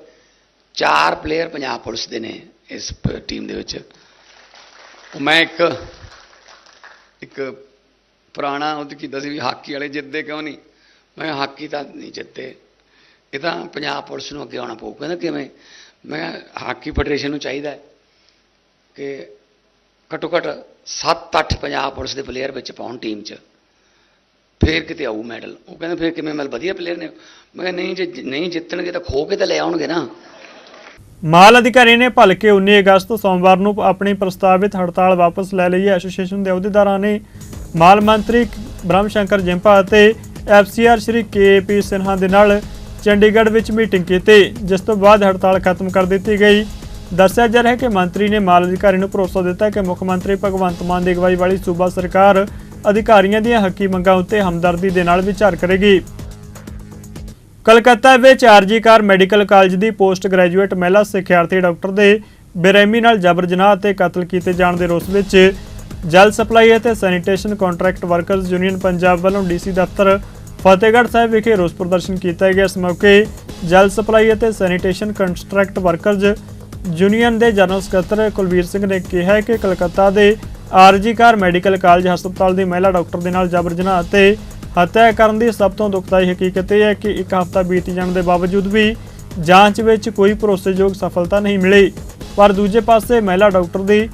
ਚਾਰ ਪਲੇਅਰ ਪੰਜਾਬ ਪੁਲਿਸ ਦੇ ਨੇ ਇਸ ਟੀਮ ਦੇ ਵਿੱਚ। ਮੈਂ ਇੱਕ ਇੱਕ ਪੁਰਾਣਾ ਉਹ ਕੀਤਾ ਸੀ ਵੀ ਹਾਕੀ ਵਾਲੇ ਜਿੱਤਦੇ ਕਿਉਂ ਨਹੀਂ? ਮੈਂ ਹਾਕੀ ਤਾਂ ਨਹੀਂ ਜਿੱਤੇ। ਇਹ ਤਾਂ ਪੰਜਾਬ ਪੁਲਿਸ ਨੂੰ ਅੱਗੇ ਆਉਣਾ ਪਊ। ਕਹਿੰਦਾ ਕਿਵੇਂ? ਮੈਂ ਹਾਕੀ ਫੈਡਰੇਸ਼ਨ ਨੂੰ ਚਾਹੀਦਾ ਕਿ ਘੱਟੋ ਘੱਟ 7-8 ਪੰਜਾਬ ਪੁਲਿਸ ਦੇ ਪਲੇਅਰ ਵਿੱਚ ਪਾਉਣ ਟੀਮ 'ਚ। ਫੇਰ ਕਿਤੇ ਆਊ ਮੈਡਲ ਉਹ ਕਹਿੰਦੇ ਫੇਰ ਕਿਵੇਂ? ਮਤਲਬ ਵਧੀਆ ਪਲੇਅਰ ਨੇ। ਮੈਂ ਕਿਹਾ ਨਹੀਂ, ਜੇ ਨਹੀਂ ਜਿੱਤਣਗੇ ਤਾਂ ਖੋ ਕੇ ਤਾਂ ਲੈ ਆਉਣਗੇ ਨਾ। ਮਾਲ ਅਧਿਕਾਰੀ ਨੇ ਭਲਕੇ 19 ਅਗਸਤ ਸੋਮਵਾਰ ਨੂੰ ਆਪਣੀ ਪ੍ਰਸਤਾਵਿਤ ਹੜਤਾਲ ਵਾਪਸ ਲੈ ਲਈ ਹੈ। ਐਸੋਸੀਏਸ਼ਨ ਦੇ ਅਹੁਦੇਦਾਰਾਂ ਨੇ ਮਾਲ ਮੰਤਰੀ ਬ੍ਰਹਮ ਸ਼ੰਕਰ ਜਿੰਪਾ ਅਤੇ ਐਫਸੀਆਰ ਸ਼੍ਰੀ ਕੇਪੀ ਸਿਨਹਾ ਦੇ ਨਾਲ ਚੰਡੀਗੜ੍ਹ ਵਿੱਚ ਮੀਟਿੰਗ ਕੀਤੀ, ਜਿਸ ਤੋਂ ਬਾਅਦ ਹੜਤਾਲ ਖਤਮ ਕਰ ਦਿੱਤੀ ਗਈ। ਦੱਸਿਆ ਜਾ ਰਿਹਾ ਹੈ ਕਿ ਮੰਤਰੀ ਨੇ ਮਾਲ ਅਧਿਕਾਰੀ ਨੂੰ ਭਰੋਸਾ ਦਿੱਤਾ ਕਿ ਮੁੱਖ ਮੰਤਰੀ ਭਗਵੰਤ ਮਾਨ ਦੀ ਅਗਵਾਈ ਵਾਲੀ ਸੂਬਾ ਸਰਕਾਰ ਅਧਿਕਾਰੀਆਂ ਦੀਆਂ ਹੱਕੀ ਮੰਗਾਂ ਉੱਤੇ ਹਮਦਰਦੀ ਦੇ ਨਾਲ ਵਿਚਾਰ ਕਰੇਗੀ। ਕਲਕੱਤਾ ਵਿੱਚ ਆਰਜੀਕਾਰ ਮੈਡੀਕਲ ਕਾਲਜ ਦੀ ਪੋਸਟ ਗ੍ਰੈਜੂਏਟ ਮਹਿਲਾ ਸਿੱਖਿਆਰਥੀ ਡਾਕਟਰ ਦੇ ਬੇਰਹਿਮੀ ਨਾਲ ਜਬਰ ਜਨਾਹ ਅਤੇ ਕਤਲ ਕੀਤੇ ਜਾਣ ਦੇ ਰੋਸ ਵਿੱਚ ਜਲ ਸਪਲਾਈ ਅਤੇ sanitation contract workers union Punjab ਵੱਲੋਂ ਡੀਸੀ ਦਫ਼ਤਰ ਫਤਿਹਗੜ੍ਹ ਸਾਹਿਬ ਵਿਖੇ ਰੋਸ ਪ੍ਰਦਰਸ਼ਨ ਕੀਤਾ ਗਿਆ। ਇਸ ਮੌਕੇ ਜਲ ਸਪਲਾਈ ਅਤੇ ਸੈਨੀਟੇਸ਼ਨ ਕੰਟਰੈਕਟ ਵਰਕਰਜ਼ ਯੂਨੀਅਨ ਦੇ ਜਨਰਲ ਸਕੱਤਰ ਕੁਲਵੀਰ ਸਿੰਘ ਨੇ ਕਿਹਾ ਕਿ ਕਲਕੱਤਾ ਦੇ ਆਰਜੀਕਾਰ ਮੈਡੀਕਲ ਕਾਲਜ ਹਸਪਤਾਲ ਦੀ ਮਹਿਲਾ ਡਾਕਟਰ ਦੇ ਨਾਲ ਜਬਰ ਜਨਾਹ ਅਤੇ ਹੱਤਿਆ ਕਰਨ ਦੀ ਸਭ ਤੋਂ ਦੁਖਦਾਈ ਹਕੀਕਤ ਇਹ ਹੈ ਕਿ ਇੱਕ ਹਫ਼ਤਾ ਬੀਤ ਜਾਣ ਦੇ ਬਾਵਜੂਦ ਵੀ ਜਾਂਚ ਵਿੱਚ ਕੋਈ ਭਰੋਸੇਯੋਗ ਸਫਲਤਾ ਨਹੀਂ ਮਿਲੀ। ਪਰ ਦੂਜੇ ਪਾਸੇ ਮਹਿਲਾ ਡਾਕਟਰ ਦੀ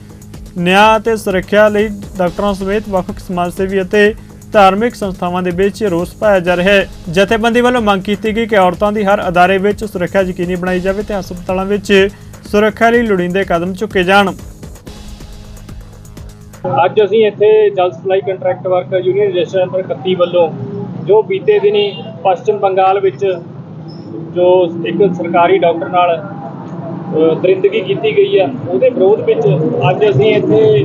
ਨਿਆਂ ਅਤੇ ਸੁਰੱਖਿਆ ਲਈ ਡਾਕਟਰਾਂ ਸਮੇਤ ਵੱਖ-ਵੱਖ ਸਮਾਜ ਸੇਵੀ ਅਤੇ ਧਾਰਮਿਕ ਸੰਸਥਾਵਾਂ ਦੇ ਵਿੱਚ ਰੋਸ ਪਾਇਆ ਜਾ ਰਿਹਾ ਹੈ। ਜਥੇਬੰਦੀ ਵੱਲੋਂ ਮੰਗ ਕੀਤੀ ਗਈ ਕਿ ਔਰਤਾਂ ਦੀ ਹਰ ਅਦਾਰੇ ਵਿੱਚ ਸੁਰੱਖਿਆ ਯਕੀਨੀ ਬਣਾਈ ਜਾਵੇ ਤੇ ਹਸਪਤਾਲਾਂ ਵਿੱਚ ਸੁਰੱਖਿਆ ਲਈ ਲੋੜੀਂਦੇ ਕਦਮ ਚੁੱਕੇ ਜਾਣ। ਅੱਜ ਅਸੀਂ ਇੱਥੇ ਜਲ supply contract worker union register number 31 ਵੱਲੋਂ ਜੋ ਬੀਤੇ ਦਿਨੀ ਪੱਛਮ ਬੰਗਾਲ ਵਿੱਚ ਜੋ ਇੱਕ ਸਰਕਾਰੀ ਡਾਕਟਰ ਨਾਲ ਦਰਿੰਦਗੀ ਕੀਤੀ ਗਈ ਆ ਉਹਦੇ ਵਿਰੋਧ ਵਿੱਚ ਅੱਜ ਅਸੀਂ ਇੱਥੇ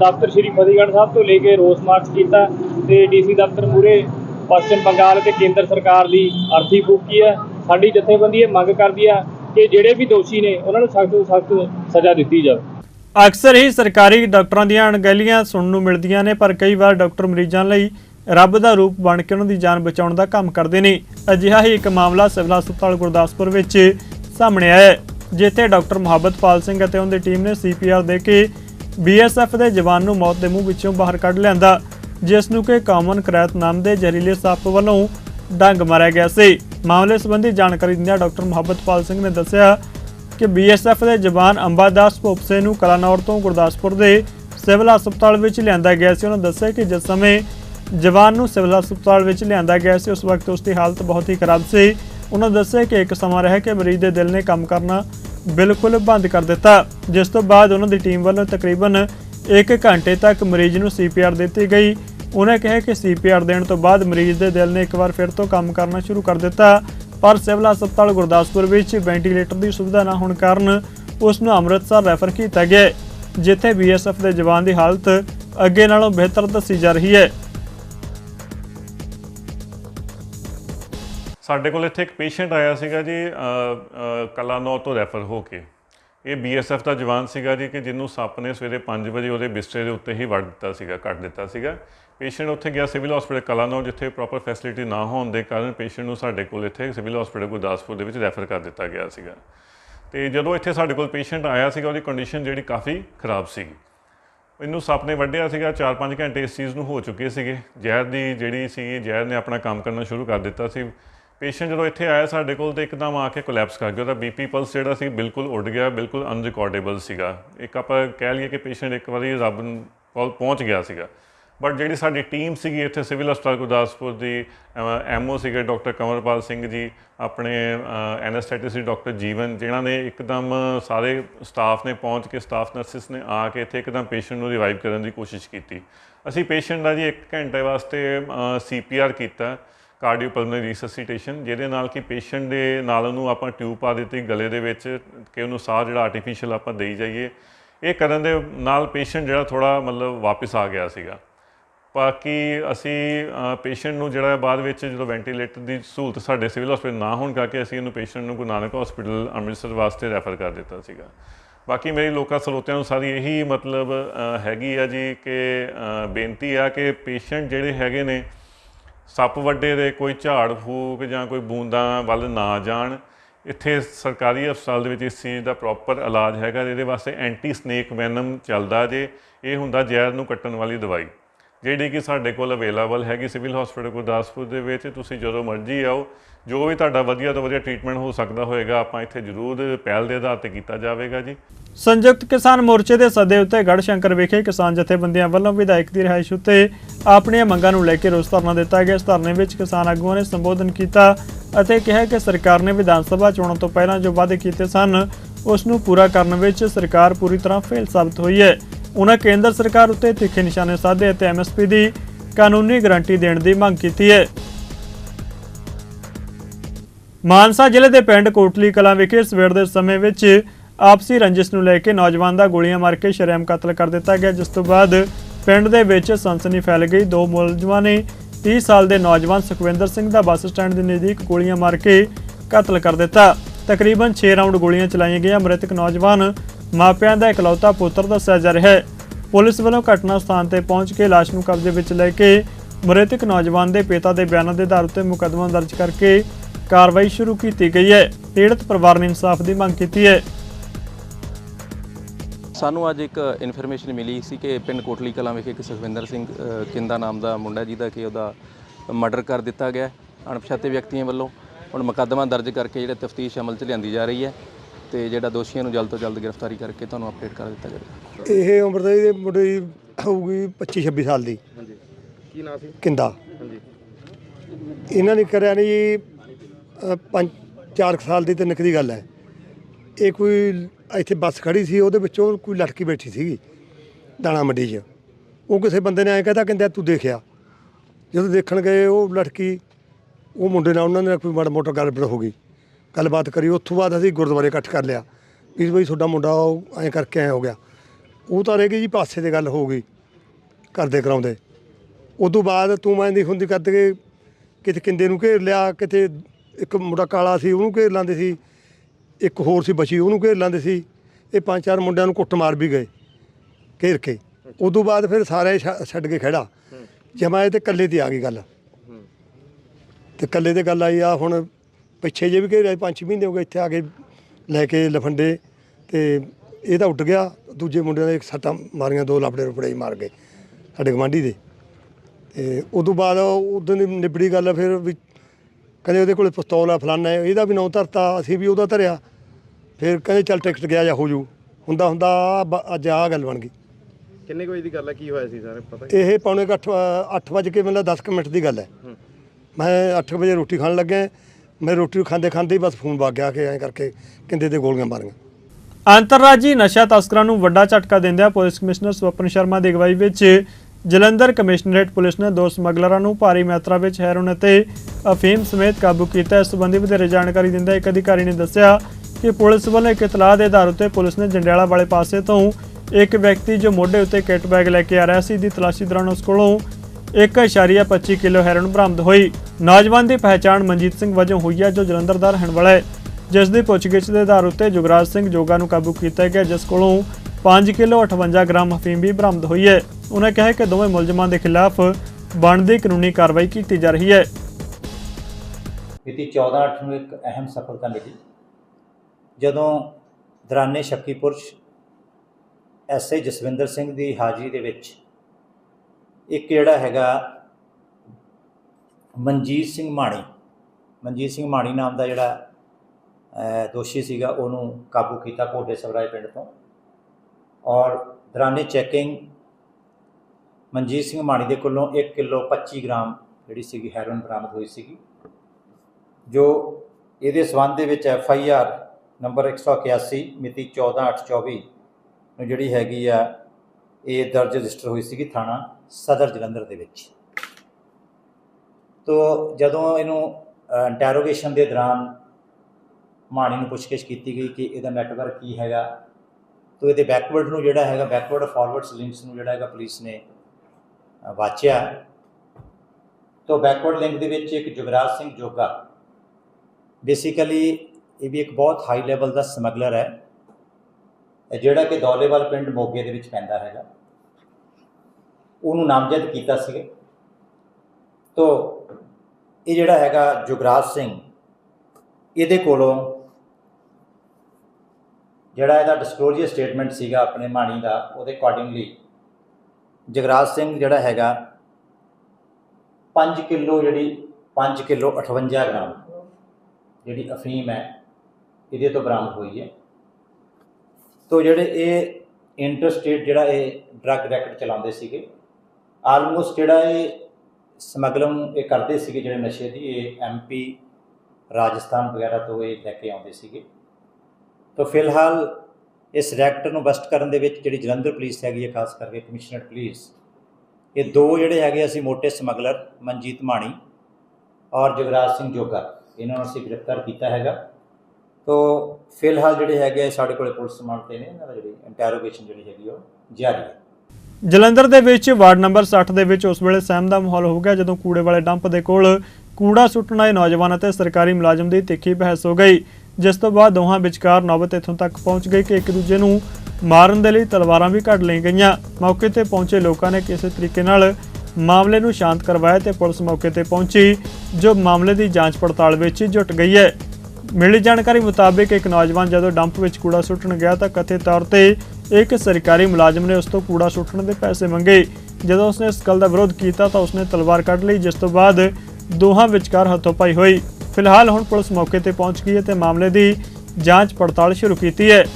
ਦਫ਼ਤਰ ਸ਼੍ਰੀ ਫਤਿਹਗੜ੍ਹ ਸਾਹਿਬ ਤੋਂ ਲੈ ਕੇ ਰੋਸ ਮਾਰਚ ਕੀਤਾ ਤੇ ਡੀਸੀ ਦਫ਼ਤਰ ਮੂਹਰੇ ਪੱਛਮ ਬੰਗਾਲ ਤੇ ਕੇਂਦਰ ਸਰਕਾਰ ਦੀ ਅਰਥੀ ਫੂਕੀ ਹੈ। ਸਾਡੀ ਜਥੇਬੰਦੀ ਇਹ ਮੰਗ ਕਰਦੀ ਆ ਕਿ ਜਿਹੜੇ ਵੀ ਦੋਸ਼ੀ ਨੇ, ਉਹਨਾਂ ਨੂੰ ਸਖਤ ਤੋਂ ਸਖਤ ਸਜ਼ਾ ਦਿੱਤੀ ਜਾਵੇ। ਅਕਸਰ ਹੀ ਸਰਕਾਰੀ ਡਾਕਟਰਾਂ ਦੀਆਂ ਅਣਗਹਿਲੀਆਂ ਸੁਣਨ ਨੂੰ ਮਿਲਦੀਆਂ ਨੇ, ਪਰ ਕਈ ਵਾਰ ਡਾਕਟਰ ਮਰੀਜ਼ਾਂ ਲਈ ਰੱਬ ਦਾ ਰੂਪ ਬਣ ਕੇ ਉਹਨਾਂ ਦੀ ਜਾਨ ਬਚਾਉਣ ਦਾ ਕੰਮ ਕਰਦੇ ਨੇ। ਅਜਿਹਾ ਹੀ ਇੱਕ ਮਾਮਲਾ ਸਿਵਲ ਹਸਪਤਾਲ ਗੁਰਦਾਸਪੁਰ ਵਿੱਚ ਸਾਹਮਣੇ ਆਇਆ ਹੈ, ਜਿੱਥੇ ਡਾਕਟਰ ਮੁਹੱਬਤਪਾਲ ਸਿੰਘ ਅਤੇ ਉਹਨਾਂ ਦੀ ਟੀਮ ਨੇ ਸੀਪੀਆਰ ਦੇ ਕੇ ਬੀਐਸਐਫ ਦੇ ਜਵਾਨ ਨੂੰ ਮੌਤ ਦੇ ਮੂੰਹ ਵਿੱਚੋਂ ਬਾਹਰ ਕੱਢ ਲਿਆਂਦਾ, ਜਿਸ ਨੂੰ ਕਿ ਕਾਮਨ ਕਰੈਤ ਨਾਮ ਦੇ ਜ਼ਹਿਰੀਲੇ ਸੱਪ ਵੱਲੋਂ ਡੰਗ ਮਾਰਿਆ ਗਿਆ ਸੀ। ਮਾਮਲੇ ਸੰਬੰਧੀ ਜਾਣਕਾਰੀ ਦਿੰਦਿਆਂ ਡਾਕਟਰ ਮੁਹੱਬਤਪਾਲ ਸਿੰਘ ਨੇ ਦੱਸਿਆ ਕਿ ਬੀਐਸਐਫ ਦੇ ਜਵਾਨ ਅੰਬਾਦਾਸ ਭੋਪਸੇ ਨੂੰ ਕਲਾਨੌਰ ਤੋਂ ਗੁਰਦਾਸਪੁਰ ਦੇ ਸਿਵਲ ਹਸਪਤਾਲ ਵਿੱਚ ਲਿਆਂਦਾ ਗਿਆ ਸੀ। ਉਹਨਾਂ ਦੱਸਿਆ ਕਿ ਜਿਸ ਸਮੇਂ ਜਵਾਨ ਨੂੰ ਸਿਵਲ ਹਸਪਤਾਲ ਵਿੱਚ ਲਿਆਂਦਾ ਗਿਆ ਸੀ, ਉਸ ਵਕਤ ਉਸ ਦੀ ਹਾਲਤ ਬਹੁਤ ਹੀ ਖਰਾਬ ਸੀ। ਉਹਨਾਂ ਦੱਸਿਆ ਕਿ ਇੱਕ ਸਮਾਂ ਰਹਿ ਕੇ ਮਰੀਜ਼ ਦੇ ਦਿਲ ਨੇ ਕੰਮ ਕਰਨਾ ਬਿਲਕੁਲ ਬੰਦ ਕਰ ਦਿੱਤਾ, ਜਿਸ ਤੋਂ ਬਾਅਦ ਉਹਨਾਂ ਦੀ ਟੀਮ ਵੱਲੋਂ ਤਕਰੀਬਨ 1 ਘੰਟੇ ਤੱਕ ਮਰੀਜ਼ ਨੂੰ ਸੀਪੀਆਰ ਦਿੱਤੀ ਗਈ। ਉਹਨਾਂ ਕਿਹਾ ਕਿ ਸੀਪੀਆਰ ਦੇਣ ਤੋਂ ਬਾਅਦ ਮਰੀਜ਼ ਦੇ ਦਿਲ ਨੇ ਇੱਕ ਵਾਰ ਫਿਰ ਤੋਂ ਕੰਮ ਕਰਨਾ ਸ਼ੁਰੂ ਕਰ ਦਿੱਤਾ। ਪਰ ਸਿਵਲ ਹਸਪਤਾਲ ਗੁਰਦਾਸਪੁਰ ਵਿੱਚ ਵੈਂਟੀਲੇਟਰ ਦੀ ਸੁਵਿਧਾ ਨਾ ਹੋਣ ਕਾਰਨ ਉਸ ਨੂੰ ਅੰਮ੍ਰਿਤਸਰ ਰੈਫਰ ਕੀਤਾ ਗਿਆ ਹੈ, ਜਿੱਥੇ ਬੀਐਸਐਫ ਦੇ ਜਵਾਨ ਦੀ ਹਾਲਤ ਅੱਗੇ ਨਾਲੋਂ ਬਿਹਤਰ ਦੱਸੀ ਜਾ ਰਹੀ ਹੈ। ਸਾਡੇ ਕੋਲ ਇੱਥੇ ਇੱਕ ਪੇਸ਼ੈਂਟ ਆਇਆ ਸੀਗਾ ਜੀ ਕਲਾਨੌਰ ਤੋਂ ਰੈਫਰ ਹੋ ਕੇ। ਇਹ ਬੀਐਸਐਫ ਦਾ ਜਵਾਨ ਸੀਗਾ ਜੀ ਕਿ ਜਿਹਨੂੰ ਸੱਪ ਨੇ ਸਵੇਰੇ 5 ਵਜੇ ਉਹਦੇ ਬਿਸਤਰੇ ਦੇ ਉੱਤੇ ਹੀ ਵੜ ਦਿੱਤਾ ਸੀਗਾ ਕੱਟ ਦਿੱਤਾ ਸੀਗਾ। ਪੇਸ਼ੈਂਟ ਉੱਥੇ ਗਿਆ ਸਿਵਲ ਹਸਪੀਟਲ ਕਲਾਨੌਰ, ਜਿੱਥੇ ਪ੍ਰੋਪਰ ਫੈਸਿਲਿਟੀ ਨਾ ਹੋਣ ਦੇ ਕਾਰਨ ਪੇਸ਼ੈਂਟ ਨੂੰ ਸਾਡੇ ਕੋਲ ਇੱਥੇ ਸਿਵਲ ਹਸਪੀਟਲ ਗੁਰਦਾਸਪੁਰ ਦੇ ਵਿੱਚ ਰੈਫਰ ਕਰ ਦਿੱਤਾ ਗਿਆ ਸੀਗਾ। ਤੇ ਜਦੋਂ ਇੱਥੇ ਸਾਡੇ ਕੋਲ ਪੇਸ਼ੈਂਟ ਆਇਆ ਸੀਗਾ, ਉਹਦੀ ਕੰਡੀਸ਼ਨ ਜਿਹੜੀ ਕਾਫੀ ਖਰਾਬ ਸੀਗੀ। ਇਹਨੂੰ ਸੱਪ ਨੇ ਵੱਢਿਆ ਸੀਗਾ 4-5 ਘੰਟੇ ਇਸ ਚੀਜ਼ ਨੂੰ ਹੋ ਚੁੱਕੇ ਸੀਗੇ। ਜ਼ਹਿਰ ਦੀ ਜਿਹੜੀ ਸੀ, ਜ਼ਹਿਰ ਨੇ ਆਪਣਾ ਕੰਮ ਕਰਨਾ ਸ਼ੁਰੂ ਕਰ ਦਿੱਤਾ ਸੀ। ਪੇਸ਼ੈਂਟ ਜਦੋਂ ਇੱਥੇ ਆਇਆ ਸਾਡੇ ਕੋਲ ਤੇ ਇੱਕਦਮ ਆ ਕੇ ਕੋਲੈਪਸ ਕਰ ਗਿਆ। ਉਹਦਾ ਬੀਪੀ ਪਲਸ ਜਿਹੜਾ ਸੀ, ਬਿਲਕੁਲ ਉੱਡ ਗਿਆ, ਬਿਲਕੁਲ ਅਨਰਿਕਾਰਡੇਬਲ ਸੀਗਾ। ਇੱਕ ਆਪਾਂ ਕਹਿ ਲਈਏ ਕਿ ਪੇਸ਼ੈਂਟ ਇੱਕ ਵਾਰੀ ਰੱਬ ਕੋਲ ਪਹੁੰਚ ਗਿਆ ਸੀਗਾ। ਬਟ ਜਿਹੜੀ ਸਾਡੀ ਟੀਮ ਸੀਗੀ ਇੱਥੇ ਸਿਵਲ ਹਸਪਤਾਲ ਗੁਰਦਾਸਪੁਰ ਦੀ ਐਮਓ ਸੀਗੇ ਡਾਕਟਰ ਕਮਰਪਾਲ ਸਿੰਘ ਜੀ, ਆਪਣੇ ਐਨਸਥੈਟਿਸਟ ਡਾਕਟਰ ਜੀਵਨ, ਜਿਨ੍ਹਾਂ ਨੇ ਇੱਕਦਮ ਸਾਰੇ ਸਟਾਫ ਨੇ ਪਹੁੰਚ ਕੇ ਸਟਾਫ ਨਰਸਿਸ ਨੇ ਆ ਕੇ ਇੱਥੇ ਇੱਕਦਮ ਪੇਸ਼ੈਂਟ ਨੂੰ ਰਿਵਾਈਵ ਕਰਨ ਦੀ ਕੋਸ਼ਿਸ਼ ਕੀਤੀ। ਅਸੀਂ ਪੇਸ਼ੈਂਟ ਦਾ ਜੀ 1 ਘੰਟੇ ਵਾਸਤੇ ਸੀਪੀਆਰ ਕੀਤਾ ਕਾਰਡੀਓਪਲਮਨਰੀ ਰਿਸਸੀਟੇਸ਼ਨ ਜਿਹਦੇ ਨਾਲ ਕਿ ਪੇਸ਼ੈਂਟ ਦੇ ਨਾਲ ਉਹਨੂੰ ਆਪਾਂ ਟਿਊਬ ਪਾ ਦਿੱਤੀ, ਗਲੇ ਦੇ ਵਿੱਚ ਕਿ ਉਹਨੂੰ ਸਾਹ ਜਿਹੜਾ ਆਰਟੀਫੀਸ਼ੀਅਲ ਆਪਾਂ ਦੇਈ ਜਾਈਏ। ਇਹ ਕਰਨ ਦੇ ਨਾਲ ਪੇਸ਼ੈਂਟ ਜਿਹੜਾ ਥੋੜਾ ਮਤਲਬ ਵਾਪਸ ਆ ਗਿਆ ਸੀਗਾ। ਬਾਕੀ ਅਸੀਂ ਪੇਸ਼ੈਂਟ ਨੂੰ ਜਿਹੜਾ ਬਾਅਦ ਵਿੱਚ ਜਦੋਂ ਵੈਂਟੀਲੇਟਰ ਦੀ ਸਹੂਲਤ ਸਾਡੇ ਸਿਵਲ ਹਸਪੀਟਲ ਨਾ ਹੋਣ ਕਰਕੇ ਅਸੀਂ ਇਹਨੂੰ ਪੇਸ਼ੈਂਟ ਨੂੰ ਗੁਰੂ ਨਾਨਕ ਹਸਪੀਟਲ ਅੰਮ੍ਰਿਤਸਰ ਵਾਸਤੇ ਰੈਫਰ ਕਰ ਦਿੱਤਾ ਸੀਗਾ। ਬਾਕੀ ਮੇਰੀ ਲੋਕਾਂ ਸਰੋਤਿਆਂ ਨੂੰ ਸਾਰੀ ਇਹੀ ਮਤਲਬ ਹੈਗੀ ਆ ਜੀ ਕਿ ਬੇਨਤੀ ਆ ਕਿ ਪੇਸ਼ੈਂਟ ਜਿਹੜੇ ਹੈਗੇ ਨੇ, ਸੱਪ ਵੱਡੇ ਦੇ ਕੋਈ ਝਾੜ ਫੂਕ ਜਾਂ ਕੋਈ ਬੂੰਦਾਂ ਵੱਲ ਨਾ ਜਾਣ। ਇੱਥੇ ਸਰਕਾਰੀ ਹਸਪਤਾਲ ਦੇ ਵਿੱਚ ਇਸ ਚੀਜ਼ ਦਾ ਪ੍ਰੋਪਰ ਇਲਾਜ ਹੈਗਾ ਇਹਦੇ ਵਾਸਤੇ ਐਂਟੀ ਸਨੇਕ ਵੈਨਮ ਚੱਲਦਾ ਜੇ, ਇਹ ਹੁੰਦਾ ਜ਼ਹਿਰ ਨੂੰ ਕੱਟਣ ਵਾਲੀ ਦਵਾਈ। ਜਿਹੜੀ ਕਿ ਸਾਡੇ ਕੋਲ ਅਵੇਲੇਬਲ ਹੈਗੀ ਸਿਵਲ ਹਸਪੀਟਲ ਗੁਰਦਾਸਪੁਰ ਦੇ ਵਿੱਚ, ਤੁਸੀਂ ਜਦੋਂ ਮਰਜ਼ੀ ਆਓ, ਜੋ ਵੀ ਤੁਹਾਡਾ ਵਧੀਆ ਤੋਂ ਵਧੀਆ ਟ੍ਰੀਟਮੈਂਟ ਹੋ ਸਕਦਾ ਹੋਏਗਾ, ਆਪਾਂ ਇੱਥੇ ਜ਼ਰੂਰ ਪਹਿਲ ਦੇ ਆਧਾਰ ਤੇ ਕੀਤਾ ਜਾਵੇਗਾ ਜੀ। ਸੰਯੁਕਤ ਕਿਸਾਨ ਮੋਰਚੇ ਦੇ ਸੱਦੇ ਉੱਤੇ ਗੜਸ਼ੰਕਰ ਵਿਖੇ ਕਿਸਾਨ ਜਥੇਬੰਦੀਆਂ ਵੱਲੋਂ ਵਿਧਾਇਕ ਦੀ ਰਿਹਾਇਸ਼ ਉੱਤੇ ਆਪਣੀਆਂ ਮੰਗਾਂ ਨੂੰ ਲੈ ਕੇ ਰੋਸ ਧਰਨਾ ਦਿੱਤਾ ਗਿਆ। ਇਸ ਧਰਨੇ ਵਿੱਚ ਕਿਸਾਨ ਆਗੂਆਂ ਨੇ ਸੰਬੋਧਨ ਕੀਤਾ ਅਤੇ ਕਿਹਾ ਕਿ ਸਰਕਾਰ ਨੇ ਵਿਧਾਨ ਸਭਾ ਚੋਣਾਂ ਤੋਂ ਪਹਿਲਾਂ ਜੋ ਵਾਅਦੇ ਕੀਤੇ ਸਨ, ਉਸ ਨੂੰ ਪੂਰਾ ਕਰਨ ਵਿੱਚ ਸਰਕਾਰ ਪੂਰੀ ਤਰ੍ਹਾਂ ਫੇਲ ਸਾਬਤ ਹੋਈ ਹੈ। ਉਨ੍ਹਾਂ ਕੇਂਦਰ ਸਰਕਾਰ ਉੱਤੇ ਤਿੱਖੇ ਨਿਸ਼ਾਨੇ ਸਾਧੇ ਅਤੇ ਐਮਐਸਪੀ ਦੀ ਕਾਨੂੰਨੀ ਗਾਰੰਟੀ ਦੇਣ ਦੀ ਮੰਗ ਕੀਤੀ ਹੈ। ਮਾਨਸਾ ਜ਼ਿਲ੍ਹੇ ਦੇ ਪਿੰਡ ਕੋਟਲੀ ਕਲਾਂ ਵਿਖੇ ਸਵੇਰ ਦੇ ਸਮੇਂ ਵਿੱਚ ਆਪਸੀ ਰੰਜਿਸ਼ ਨੂੰ ਲੈ ਕੇ ਨੌਜਵਾਨ ਦਾ ਗੋਲੀਆਂ ਮਾਰ ਕੇ ਸ਼ਰੇਆਮ ਕਤਲ ਕਰ ਦਿੱਤਾ ਗਿਆ, ਜਿਸ ਤੋਂ ਬਾਅਦ ਪਿੰਡ ਦੇ ਵਿੱਚ ਸਨਸਨੀ ਫੈਲ ਗਈ। ਦੋ ਮੁਲਜ਼ਮਾਂ ਨੇ 30 ਸਾਲ ਦੇ ਨੌਜਵਾਨ ਸੁਖਵਿੰਦਰ ਸਿੰਘ ਦਾ ਬੱਸ ਸਟੈਂਡ ਦੇ ਨਜ਼ਦੀਕ ਗੋਲੀਆਂ ਮਾਰ ਕੇ ਕਤਲ ਕਰ ਦਿੱਤਾ। ਤਕਰੀਬਨ 6 ਰਾਉਂਡ ਗੋਲੀਆਂ ਚਲਾਈਆਂ ਗਈਆਂ। ਮ੍ਰਿਤਕ ਨੌਜਵਾਨ ਮਾਪਿਆਂ ਦਾ ਇਕਲੌਤਾ ਪੁੱਤਰ ਦੱਸਿਆ ਜਾ ਰਿਹਾ ਹੈ। ਪੁਲਿਸ ਵੱਲੋਂ ਘਟਨਾ ਸਥਾਨ ਤੇ ਪਹੁੰਚ ਕੇ ਲਾਸ਼ ਨੂੰ ਕਬਜ਼ੇ ਵਿੱਚ ਲੈ ਕੇ ਮ੍ਰਿਤਕ ਨੌਜਵਾਨ ਦੇ ਪਿਤਾ ਦੇ ਬਿਆਨਾਂ ਦੇ ਆਧਾਰ ਉੱਤੇ ਮੁਕੱਦਮਾ ਦਰਜ ਕਰਕੇ ਕਾਰਵਾਈ ਸ਼ੁਰੂ ਕੀਤੀ ਗਈ ਹੈ। ਪੀੜਤ ਪਰਿਵਾਰ ਨੇ ਇਨਸਾਫ ਦੀ ਮੰਗ ਕੀਤੀ ਹੈ। ਸਾਨੂੰ ਅੱਜ ਇੱਕ ਇਨਫੋਰਮੇਸ਼ਨ ਮਿਲੀ ਸੀ ਕਿ ਪਿੰਡ ਕੋਟਲੀ ਕਲਾਂ ਵਿਖੇ ਇੱਕ ਸੁਖਵਿੰਦਰ ਸਿੰਘ ਕਿੰਦਾ ਨਾਮ ਦਾ ਮੁੰਡਾ ਜਿਹਦਾ ਕਿ ਉਹਦਾ ਮਰਡਰ ਕਰ ਦਿੱਤਾ ਗਿਆ ਅਣਪਛਾਤੇ ਵਿਅਕਤੀਆਂ ਵੱਲੋਂ ਹੁਣ ਮੁਕੱਦਮਾ ਦਰਜ ਕਰਕੇ ਜਿਹੜਾ ਤਫਤੀਸ਼ ਅਮਲ 'ਚ ਲਿਆਂਦੀ ਜਾ ਰਹੀ ਹੈ ਤੇ ਜਿਹੜਾ ਦੋਸ਼ੀਆਂ ਨੂੰ ਜਲਦ ਤੋਂ ਜਲਦ ਗ੍ਰਿਫਤਾਰੀ ਕਰਕੇ ਤੁਹਾਨੂੰ ਅਪਡੇਟ ਕਰ ਦਿੱਤਾ ਜਾਵੇਗਾ। ਇਹ ਉਮਰ ਦੇ ਇਹਦੇ ਮੁੰਡੇ ਦੀ ਹੋਊਗੀ 25 26 ਸਾਲ ਦੀ। ਹਾਂਜੀ। ਕੀ ਨਾਂ ਸੀ? ਕਿੰਦਾ। ਹਾਂਜੀ। ਇਹਨਾਂ ਨੇ ਕਰਿਆ ਨਹੀਂ ਜੀ ਅ, ਪੰਜ ਚਾਰ ਕੁ ਸਾਲ ਦੀ ਤੇ ਨਿੱਕ ਦੀ ਗੱਲ ਹੈ। ਇਹ ਕੋਈ ਇੱਥੇ ਬੱਸ ਖੜੀ ਸੀ ਉਹਦੇ ਵਿੱਚੋਂ ਕੋਈ ਲੜਕੀ ਬੈਠੀ ਸੀਗੀ ਦਾਣਾ ਮੰਡੀ 'ਚ। ਉਹ ਕਿਸੇ ਬੰਦੇ ਨੇ ਐਂ ਕਹਤਾ ਕਹਿੰਦਾ ਤੂੰ ਦੇਖਿਆ। ਜਦੋਂ ਦੇਖਣ ਗਏ ਉਹ ਲੜਕੀ ਉਹ ਮੁੰਡੇ ਨਾਲ ਉਹਨਾਂ ਨੇ ਕੋਈ ਮਾੜਾ ਮੋਟਾ ਗੱਲਬਾਤ ਹੋ ਗਈ। ਗੱਲਬਾਤ ਕਰੀ ਉੱਥੋਂ ਬਾਅਦ ਅਸੀਂ ਗੁਰਦੁਆਰੇ ਇਕੱਠ ਕਰ ਲਿਆ। ਵੀ ਬਈ ਤੁਹਾਡਾ ਮੁੰਡਾ ਉਹ ਐਂ ਕਰਕੇ ਐਂ ਹੋ ਗਿਆ। ਉਹ ਤਾਂ ਰਹਿ ਗਈ ਜੀ ਪਾਸੇ ਦੀ ਗੱਲ ਹੋ ਗਈ ਕਰਦੇ ਕਰਾਉਂਦੇ। ਉਦੋਂ ਬਾਅਦ ਤੂੰ ਮੈਂ ਦੀ ਹੁੰਦੀ ਕਰਦੇ ਕਿ ਕਿਤੇ ਕਿੰਦੇ ਨੂੰ ਘੇਰ ਲਿਆ ਕਿਤੇ ਇੱਕ ਮੁੰਡਾ ਕਾਲਾ ਸੀ ਉਹਨੂੰ ਘੇਰ ਲਾਂਦੇ ਸੀ ਇੱਕ ਹੋਰ ਸੀ ਬਚੀ ਉਹਨੂੰ ਘੇਰ ਲਾਂਦੇ ਸੀ। ਇਹ ਪੰਜ ਚਾਰ ਮੁੰਡਿਆਂ ਨੂੰ ਕੁੱਟ ਮਾਰ ਵੀ ਗਏ ਘੇਰ ਕੇ। ਉਦੋਂ ਬਾਅਦ ਫਿਰ ਸਾਰੇ ਛੱਡ ਕੇ ਖੜਾ। ਜਮਾਏ ਤੇ ਕੱਲੇ ਤੇ ਆ ਗਈ ਗੱਲ। ਤੇ ਕੱਲੇ ਤੇ ਗੱਲ ਆਈ ਆ ਹੁਣ ਪਿੱਛੇ ਜੇ ਵੀ ਘੇਰਿਆ ਪੰਜ ਛੇ ਮਹੀਨੇ ਹੋ ਗਏ ਇੱਥੇ ਆ ਕੇ ਲੈ ਕੇ ਲਫੰਡੇ ਤੇ ਇਹ ਤਾਂ ਉੱਡ ਗਿਆ। ਦੂਜੇ ਮੁੰਡਿਆਂ ਦੇ ਸੱਟਾਂ ਮਾਰੀਆਂ ਦੋ ਲਾਪੜੇ ਰੁਪੜੇ ਹੀ ਮਾਰ ਗਏ ਸਾਡੇ ਗਵਾਂਢੀ ਦੇ। ਤੇ ਉਦੋਂ ਬਾਅਦ ਉਦੋਂ ਦੀ ਨਿਬੜੀ ਗੱਲ ਫਿਰ ਵੀ ਕਹਿੰਦੇ ਉਹਦੇ ਕੋਲੇ ਪਿਸਤੌਲ ਆ ਫਲਾਨਾ ਇਹਦਾ ਵੀ ਨਾਂ ਧਰਤਾ ਅਸੀਂ ਵੀ ਉਹਦਾ ਧਰਿਆ। ਫਿਰ ਕਹਿੰਦੇ ਚੱਲ ਟਿਕਟ ਗਿਆ ਜਾਂ ਹੋ ਜੂ ਹੁੰਦਾ ਹੁੰਦਾ ਅੱਜ ਆ ਗੱਲ ਬਣ ਗਈ। ਕਿੰਨੇ ਵਜੇ ਦੀ ਗੱਲ ਹੈ ਕੀ ਹੋਇਆ ਸੀ ਸਾਰੇ ਪਤਾ? ਇਹ ਪੌਣੇ 8 ਅੱਠ ਵਜੇ ਕੇ ਮਤਲਬ 10 ਕੁ ਮਿੰਟ ਦੀ ਗੱਲ ਹੈ। ਮੈਂ 8 ਵਜੇ ਰੋਟੀ ਖਾਣ ਲੱਗਿਆ। ਮੈਂ ਰੋਟੀ ਖਾਂਦੇ ਖਾਂਦੇ ਹੀ ਬਸ ਫੋਨ ਵੱਗ ਗਿਆ ਕਿ ਐਂ ਕਰਕੇ ਕਿੰਦੇ ਤੇ ਗੋਲੀਆਂ ਮਾਰੀਆਂ। ਅੰਤਰਰਾਜੀ ਨਸ਼ਾ ਤਸਕਰਾਂ ਨੂੰ ਵੱਡਾ ਝਟਕਾ ਦਿੰਦਿਆਂ ਪੁਲਿਸ ਕਮਿਸ਼ਨਰ ਸਵਪਨ ਸ਼ਰਮਾ ਦੀ ਅਗਵਾਈ ਵਿੱਚ ਜਲੰਧਰ ਕਮਿਸ਼ਨਰੇਟ ਪੁਲਿਸ ਨੇ ਦੋ ਸਮਗਲਰਾਂ ਨੂੰ ਭਾਰੀ ਮਾਤਰਾ ਵਿੱਚ ਹੈਰੋਨ ਅਤੇ ਅਫੀਮ ਸਮੇਤ ਕਾਬੂ ਕੀਤਾ। ਇਸ ਸੰਬੰਧੀ ਵਧੇਰੇ ਜਾਣਕਾਰੀ ਦਿੰਦਾ ਇੱਕ ਅਧਿਕਾਰੀ ਨੇ ਦੱਸਿਆ ਕਿ ਪੁਲਿਸ ਵੱਲੋਂ ਇੱਕ ਇਤਲਾਹ ਦੇ ਆਧਾਰ ਉੱਤੇ ਪੁਲਿਸ ਨੇ ਜੰਡਿਆਲਾ ਵਾਲੇ ਪਾਸੇ ਤੋਂ ਇੱਕ ਵਿਅਕਤੀ ਜੋ ਮੋਢੇ ਉੱਤੇ ਕਿੱਟ ਬੈਗ ਲੈ ਕੇ ਆ ਰਿਹਾ ਸੀ, ਦੀ ਤਲਾਸ਼ੀ ਦੌਰਾਨ ਉਸ ਕੋਲੋਂ 1.25 ਕਿਲੋ ਹੈਰੋਇਨ ਬਰਾਮਦ ਹੋਈ। ਨੌਜਵਾਨ ਦੀ ਪਹਿਚਾਣ ਮਨਜੀਤ ਸਿੰਘ ਵਜੋਂ ਹੋਈ ਹੈ, ਜੋ ਜਲੰਧਰ ਦਾ ਰਹਿਣ ਵਾਲਾ ਹੈ। ਜਿਸ ਦੀ ਪੁੱਛਗਿੱਛ ਦੇ ਆਧਾਰ ਉੱਤੇ ਜੁਗਰਾਜ ਸਿੰਘ ਜੋਗਾ ਨੂੰ ਕਾਬੂ ਕੀਤਾ ਗਿਆ, ਜਿਸ ਕੋਲੋਂ 5 ਕਿਲੋ 58 ਗ੍ਰਾਮ ਅਫੀਮ ਵੀ ਬਰਾਮਦ ਹੋਈ ਹੈ। ਉਹਨਾਂ ਕਿਹਾ ਕਿ ਦੋਵੇਂ ਮੁਲਜ਼ਮਾਂ ਦੇ ਖਿਲਾਫ ਬਣਦੀ ਕਾਨੂੰਨੀ ਕਾਰਵਾਈ ਕੀਤੀ ਜਾ ਰਹੀ ਹੈ। ਮਿਤੀ 14/8 ਨੂੰ ਇੱਕ ਅਹਿਮ ਸਫਲਤਾ ਮਿਲੀ, ਜਦੋਂ ਦਰਾਨੇ ਸ਼ੱਕੀਪੁਰ ਐਸਏ ਜਸਵਿੰਦਰ ਸਿੰਘ ਦੀ ਹਾਜ਼ਰੀ ਦੇ ਵਿੱਚ ਇੱਕ ਜਿਹੜਾ ਹੈਗਾ ਮਨਜੀਤ ਸਿੰਘ ਮਾਣੀ। ਮਨਜੀਤ ਸਿੰਘ ਮਾਣੀ ਨਾਮ ਦਾ ਜਿਹੜਾ ਦੋਸ਼ੀ ਸੀਗਾ, ਉਹਨੂੰ ਕਾਬੂ ਕੀਤਾ ਕੋਟੇ ਸਵਰਾਏ ਪਿੰਡ ਤੋਂ। ਔਰ ਦਰਾਨੇ ਚੈਕਿੰਗ ਮਨਜੀਤ ਸਿੰਘ ਮਾਣੀ ਦੇ ਕੋਲੋਂ 1 ਕਿਲੋ 25 ਗ੍ਰਾਮ ਜਿਹੜੀ ਸੀਗੀ ਹੈਰੋਇਨ ਬਰਾਮਦ ਹੋਈ ਸੀਗੀ, ਜੋ ਇਹਦੇ ਸਬੰਧ ਦੇ ਵਿੱਚ ਐਫ ਆਈ ਆਰ ਨੰਬਰ 181 ਮਿਤੀ 14/8/24 ਨੂੰ ਜਿਹੜੀ ਹੈਗੀ ਆ, ਇਹ ਦਰਜ ਰਜਿਸਟਰ ਹੋਈ ਸੀਗੀ ਥਾਣਾ ਸਦਰ ਜਲੰਧਰ ਦੇ ਵਿੱਚ। ਤੋ ਜਦੋਂ ਇਹਨੂੰ ਇੰਟਰੋਗੇਸ਼ਨ ਦੇ ਦੌਰਾਨ ਮਾਣੀ ਨੂੰ ਪੁੱਛਗਿੱਛ ਕੀਤੀ ਗਈ ਕਿ ਇਹਦਾ ਨੈਟਵਰਕ ਕੀ ਹੈਗਾ, ਤੋ ਇਹਦੇ ਬੈਕਵਰਡ ਨੂੰ ਜਿਹੜਾ ਹੈਗਾ ਬੈਕਵਰਡ ਫਾਰਵਰਡਸ ਲਿੰਕਸ ਨੂੰ ਜਿਹੜਾ ਹੈਗਾ ਪੁਲਿਸ ਨੇ ਵਾਚਿਆ। ਤੋ ਬੈਕਵਰਡ ਲਿੰਕ ਦੇ ਵਿੱਚ ਇੱਕ ਜੁਗਰਾਜ ਸਿੰਘ ਜੋਗਾ। ਬੇਸਿਕਲੀ ਇਹ ਵੀ ਇੱਕ ਬਹੁਤ ਹਾਈ ਲੈਵਲ ਦਾ ਸਮਗਲਰ ਹੈ, ਜਿਹੜਾ ਕਿ ਦੌਲੇਵਾਲ ਪਿੰਡ ਮੋਗੇ ਦੇ ਵਿੱਚ ਪੈਂਦਾ ਹੈਗਾ। ਉਹਨੂੰ ਨਾਮਜ਼ਦ ਕੀਤਾ ਸੀਗਾ। ਤੋ ਇਹ ਜਿਹੜਾ ਹੈਗਾ ਜੁਗਰਾਜ ਸਿੰਘ, ਇਹਦੇ ਕੋਲੋਂ ਜਿਹੜਾ ਇਹਦਾ ਡਿਸਕਲੋਜ਼ਰ ਸਟੇਟਮੈਂਟ ਸੀਗਾ ਆਪਣੇ ਮਾਣੀ ਦਾ, ਉਹਦੇ ਅਕੋਰਡਿੰਗਲੀ ਜਗਰਾਜ ਸਿੰਘ ਜਿਹੜਾ ਹੈਗਾ 5 ਕਿਲੋ ਜਿਹੜੀ 5 ਕਿਲੋ 58 ਗ੍ਰਾਮ ਜਿਹੜੀ ਅਫੀਮ ਹੈ, ਇਹਦੇ ਤੋਂ ਬਰਾਮਦ ਹੋਈ ਹੈ। ਤੋ ਜਿਹੜੇ ਇਹ ਇੰਟਰਸਟੇਟ ਜਿਹੜਾ ਇਹ ਡਰੱਗ ਰੈਕਟ ਚਲਾਉਂਦੇ ਸੀਗੇ ਆਲਮੋਸਟ ਜਿਹੜਾ ਇਹ ਸਮਗਲਿੰਗ ਇਹ ਕਰਦੇ ਸੀਗੇ ਜਿਹੜੇ ਨਸ਼ੇ ਦੀ, ਇਹ ਐਮਪੀ ਰਾਜਸਥਾਨ ਵਗੈਰਾ ਤੋਂ ਇਹ ਲੈ ਕੇ ਆਉਂਦੇ ਸੀਗੇ। ਤਾਂ ਫਿਲਹਾਲ ਇਸ ਰੈਕਟ ਨੂੰ ਬਸਟ ਕਰਨ ਦੇ ਵਿੱਚ ਜਿਹੜੀ ਜਲੰਧਰ ਪੁਲਿਸ ਹੈਗੀ ਹੈ, ਖਾਸ ਕਰਕੇ ਕਮਿਸ਼ਨਰ ਪੁਲਿਸ, ਇਹ ਦੋ ਜਿਹੜੇ ਹੈਗੇ ਅਸੀਂ ਮੋਟੇ ਸਮਗਲਰ, ਮਨਜੀਤ ਮਾਣੀ ਔਰ ਜਗਰਾਜ ਸਿੰਘ ਜੋਗਾ, ਇਹਨਾਂ ਨੂੰ ਅਸੀਂ ਗ੍ਰਿਫਤਾਰ ਕੀਤਾ ਹੈਗਾ। ਤੋ ਫਿਲਹਾਲ ਜਿਹੜੇ ਹੈਗੇ ਸਾਡੇ ਕੋਲੇ ਪੁਲਿਸ ਸਮਾਨ ਤੇ ਨੇ, ਇਹਨਾਂ ਦਾ ਜਿਹੜੀ ਇੰਟਰੋਗੇਸ਼ਨ ਜਿਹੜੀ ਹੈਗੀ ਉਹ ਜਾਰੀ ਹੈ। ਜਲੰਧਰ ਦੇ ਵਿੱਚ ਵਾਰਡ ਨੰਬਰ 60 ਦੇ ਵਿੱਚ ਉਸ ਵੇਲੇ ਸਹਿਮ ਦਾ ਮਾਹੌਲ ਹੋ ਗਿਆ ਜਦੋਂ ਕੂੜੇ ਵਾਲੇ ਡੰਪ ਦੇ ਕੋਲ ਕੂੜਾ ਸੁੱਟਣ ਆਏ ਨੌਜਵਾਨ ਅਤੇ ਸਰਕਾਰੀ ਮੁਲਾਜ਼ਮ ਦੀ ਤਿੱਖੀ ਬਹਿਸ ਹੋ ਗਈ, ਜਿਸ ਤੋਂ ਬਾਅਦ ਦੋਹਾਂ ਵਿਚਕਾਰ ਨੌਬਤ ਇੱਥੋਂ ਤੱਕ ਪਹੁੰਚ ਗਈ ਕਿ ਇੱਕ ਦੂਜੇ ਨੂੰ ਮਾਰਨ ਦੇ ਲਈ ਤਲਵਾਰਾਂ ਵੀ ਕੱਢ ਲਈਆਂ ਗਈਆਂ। ਮੌਕੇ ਤੇ ਪਹੁੰਚੇ ਲੋਕਾਂ ਨੇ ਕਿਸੇ ਤਰੀਕੇ ਨਾਲ ਮਾਮਲੇ ਨੂੰ ਸ਼ਾਂਤ ਕਰਵਾਇਆ ਤੇ ਪੁਲਿਸ ਮੌਕੇ ਤੇ ਪਹੁੰਚੀ, ਜੋ ਮਾਮਲੇ ਦੀ ਜਾਂਚ ਪੜਤਾਲ ਵਿੱਚ ਜੁਟ ਗਈ ਹੈ। ਮਿਲੀ ਜਾਣਕਾਰੀ ਮੁਤਾਬਕ ਇੱਕ ਨੌਜਵਾਨ ਜਦੋਂ ਡੰਪ ਵਿੱਚ ਕੂੜਾ ਸੁੱਟਣ ਗਿਆ ਤਾਂ ਕਥਿਤ ਤੌਰ ਤੇ ਇੱਕ ਸਰਕਾਰੀ ਮੁਲਾਜ਼ਮ ਨੇ ਉਸ ਤੋਂ ਕੂੜਾ ਸੁੱਟਣ ਦੇ ਪੈਸੇ ਮੰਗੇ। ਜਦੋਂ ਉਸਨੇ ਇਸ ਗੱਲ ਦਾ ਵਿਰੋਧ ਕੀਤਾ ਤਾਂ ਉਸਨੇ ਤਲਵਾਰ ਕੱਢ ਲਈ, ਜਿਸ ਤੋਂ ਬਾਅਦ ਦੋਹਾਂ ਵਿਚਕਾਰ ਹੱਥੋਂ-ਪਾਈ ਹੋਈ। ਫਿਲਹਾਲ ਹੁਣ ਪੁਲਿਸ ਮੌਕੇ ਤੇ ਪਹੁੰਚ ਗਈ ਹੈ ਤੇ ਮਾਮਲੇ ਦੀ ਜਾਂਚ ਪੜਤਾਲ ਸ਼ੁਰੂ ਕੀਤੀ ਹੈ।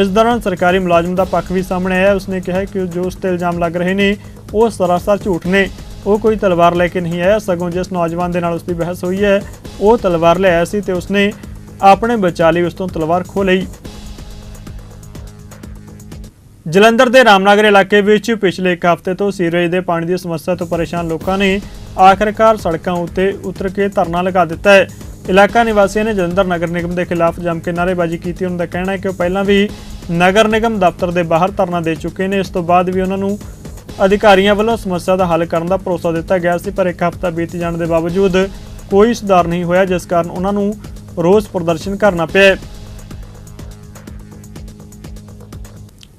ਇਸ ਦੌਰਾਨ ਸਰਕਾਰੀ ਮੁਲਾਜ਼ਮ ਦਾ ਪੱਖ ਵੀ ਸਾਹਮਣੇ ਆਇਆ। ਉਸਨੇ ਕਿਹਾ ਕਿ ਜੋ ਉਸ ਤੇ ਇਲਜ਼ਾਮ ਲੱਗ ਰਹੇ ਨੇ, ਉਹ ਸਰਾਸਰ ਝੂਠ ਨੇ। ਉਹ ਕੋਈ ਤਲਵਾਰ ਲੈ ਕੇ ਨਹੀਂ ਆਇਆ। ਸਗੋਂ ਜਿਸ ਨੌਜਵਾਨ ਦੇ ਨਾਲ ਉਸ ਦੀ ਬਹਿਸ ਹੋਈ ਹੈ, ਉਹ ਤਲਵਾਰ ਲੈ ਆਇਆ ਸੀ ਤੇ ਉਸਨੇ ਆਪਣੇ ਬਚਾ ਲਈ ਉਸ ਤੋਂ ਤਲਵਾਰ ਖੋ ਲਈ। ਜਲੰਧਰ ਦੇ ਰਾਮਨਗਰ ਇਲਾਕੇ ਵਿੱਚ ਪਿਛਲੇ ਇੱਕ ਹਫ਼ਤੇ ਤੋਂ ਸੀਵਰੇਜ ਦੇ ਪਾਣੀ ਦੀ ਸਮੱਸਿਆ ਤੋਂ ਪਰੇਸ਼ਾਨ ਲੋਕਾਂ ਨੇ ਆਖਰਕਾਰ ਸੜਕਾਂ ਉੱਤੇ ਉਤਰ ਕੇ ਧਰਨਾ ਲਗਾ ਦਿੱਤਾ ਹੈ। ਇਲਾਕਾ ਨਿਵਾਸੀਆਂ ਨੇ ਜਲੰਧਰ ਨਗਰ ਨਿਗਮ ਦੇ ਖਿਲਾਫ ਜੰਮ ਕੇ ਨਾਅਰੇਬਾਜ਼ੀ ਕੀਤੀ। ਉਹਨਾਂ ਦਾ ਕਹਿਣਾ ਹੈ ਕਿ ਉਹ ਪਹਿਲਾਂ ਵੀ ਨਗਰ ਨਿਗਮ ਦਫ਼ਤਰ ਦੇ ਬਾਹਰ ਧਰਨਾ ਦੇ ਚੁੱਕੇ ਨੇ। ਇਸ ਤੋਂ ਬਾਅਦ ਵੀ ਉਹਨਾਂ ਨੂੰ ਅਧਿਕਾਰੀਆਂ ਵੱਲੋਂ ਸਮੱਸਿਆ ਦਾ ਹੱਲ ਕਰਨ ਦਾ ਭਰੋਸਾ ਦਿੱਤਾ ਗਿਆ ਸੀ, ਪਰ ਇੱਕ ਹਫ਼ਤਾ ਬੀਤ ਜਾਣ ਦੇ ਬਾਵਜੂਦ ਕੋਈ ਸੁਧਾਰ ਨਹੀਂ ਹੋਇਆ, ਜਿਸ ਕਾਰਨ ਉਹਨਾਂ ਨੂੰ ਰੋਸ ਪ੍ਰਦਰਸ਼ਨ ਕਰਨਾ ਪਿਆ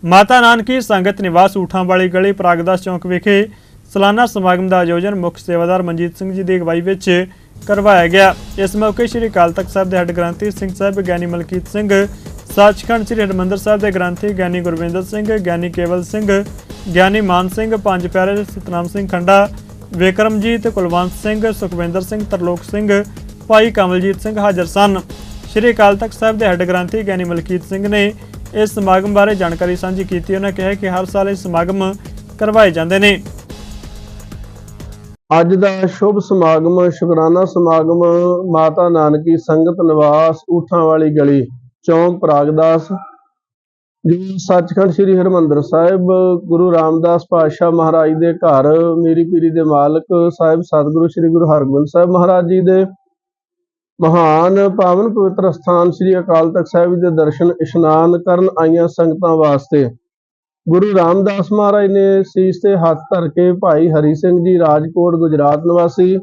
ਮਾਤਾ ਨਾਨਕੀ ਸੰਗਤ ਨਿਵਾਸ ਊਠਾਂ ਵਾਲੀ ਗਲੀ ਪ੍ਰਾਗਦਾਸ ਚੌਂਕ ਵਿਖੇ ਸਾਲਾਨਾ ਸਮਾਗਮ ਦਾ ਆਯੋਜਨ ਮੁੱਖ ਸੇਵਾਦਾਰ ਮਨਜੀਤ ਸਿੰਘ ਜੀ ਦੀ ਅਗਵਾਈ ਵਿੱਚ ਕਰਵਾਇਆ ਗਿਆ। ਇਸ ਮੌਕੇ ਸ੍ਰੀ ਅਕਾਲ ਤਖਤ ਸਾਹਿਬ ਦੇ ਹੈੱਡ ਗ੍ਰੰਥੀ ਸਿੰਘ ਸਾਹਿਬ, ਗਿਆਨੀ ਮਲਕੀਤ ਸਿੰਘ, ਸੱਚਖੰਡ ਸ੍ਰੀ ਹਰਿਮੰਦਰ ਸਾਹਿਬ ਦੇ ਗ੍ਰੰਥੀ ਗਿਆਨੀ ਗੁਰਵਿੰਦਰ ਸਿੰਘ, ਗਿਆਨੀ ਕੇਵਲ ਸਿੰਘ, ਗਿਆਨੀ ਮਾਨ ਸਿੰਘ, ਪੰਜ ਪਿਆਰੇ ਸਤਨਾਮ ਸਿੰਘ ਖੰਡਾ, ਵਿਕਰਮਜੀਤ ਕੁਲਵੰਤ ਸਿੰਘ, ਸੁਖਵਿੰਦਰ ਸਿੰਘ, ਤਰਲੋਕ ਸਿੰਘ, ਭਾਈ ਕਮਲਜੀਤ ਸਿੰਘ ਹਾਜ਼ਰ ਸਨ। ਸ੍ਰੀ ਅਕਾਲ ਤਖਤ ਸਾਹਿਬ ਦੇ ਹੈੱਡ ਗ੍ਰੰਥੀ ਗਿਆਨੀ ਮਲਕੀਤ ਸਿੰਘ ਨੇ ਇਸ ਸਮਾਗਮ ਬਾਰੇ ਜਾਣਕਾਰੀ ਸਾਂਝੀ ਕੀਤੀ। ਉਹਨਾਂ ਕਿਹਾ ਕਿ ਹਰ ਸਾਲ ਇਹ ਸਮਾਗਮ ਕਰਵਾਏ ਜਾਂਦੇ ਨੇ। ਅੱਜ ਦਾ ਸ਼ੁਭ ਸਮਾਗਮ, ਸ਼ੁਕਰਾਨਾ ਸਮਾਗਮ, ਮਾਤਾ ਨਾਨਕੀ ਸੰਗਤ ਨਿਵਾਸ, ਊਠਾਂ ਵਾਲੀ ਗਲੀ, ਚੌਂਕ ਪ੍ਰਾਗਦਾਸ, ਜੋ ਸੱਚਖੰਡ ਸ੍ਰੀ ਹਰਿਮੰਦਰ ਸਾਹਿਬ, ਗੁਰੂ ਰਾਮਦਾਸ ਪਾਤਸ਼ਾਹ ਮਹਾਰਾਜ ਦੇ ਘਰ, ਮੇਰੀ ਪੀਰੀ ਦੇ ਮਾਲਕ ਸਾਹਿਬ, ਸਤਿਗੁਰੂ ਸ੍ਰੀ ਗੁਰੂ ਹਰਗੋਬਿੰਦ ਸਾਹਿਬ ਮਹਾਰਾਜ ਜੀ ਦੇ ਮਹਾਨ ਪਾਵਨ ਪਵਿੱਤਰ ਸਥਾਨ ਸ੍ਰੀ ਅਕਾਲ ਤਖਤ ਸਾਹਿਬ ਜੀ ਦੇ ਦਰਸ਼ਨ, ਇਸ਼ਨਾਨ ਕਰਨ ਆਈਆਂ ਸੰਗਤਾਂ ਵਾਸਤੇ। ਗੁਰੂ ਰਾਮਦਾਸ ਮਹਾਰਾਜ ਨੇ ਸੀਸ ਤੇ ਹੱਥ ਧਰ ਕੇ ਭਾਈ ਹਰੀ ਸਿੰਘ ਜੀ, ਰਾਜਕੋਟ, ਗੁਜਰਾਤ ਨਿਵਾਸੀ,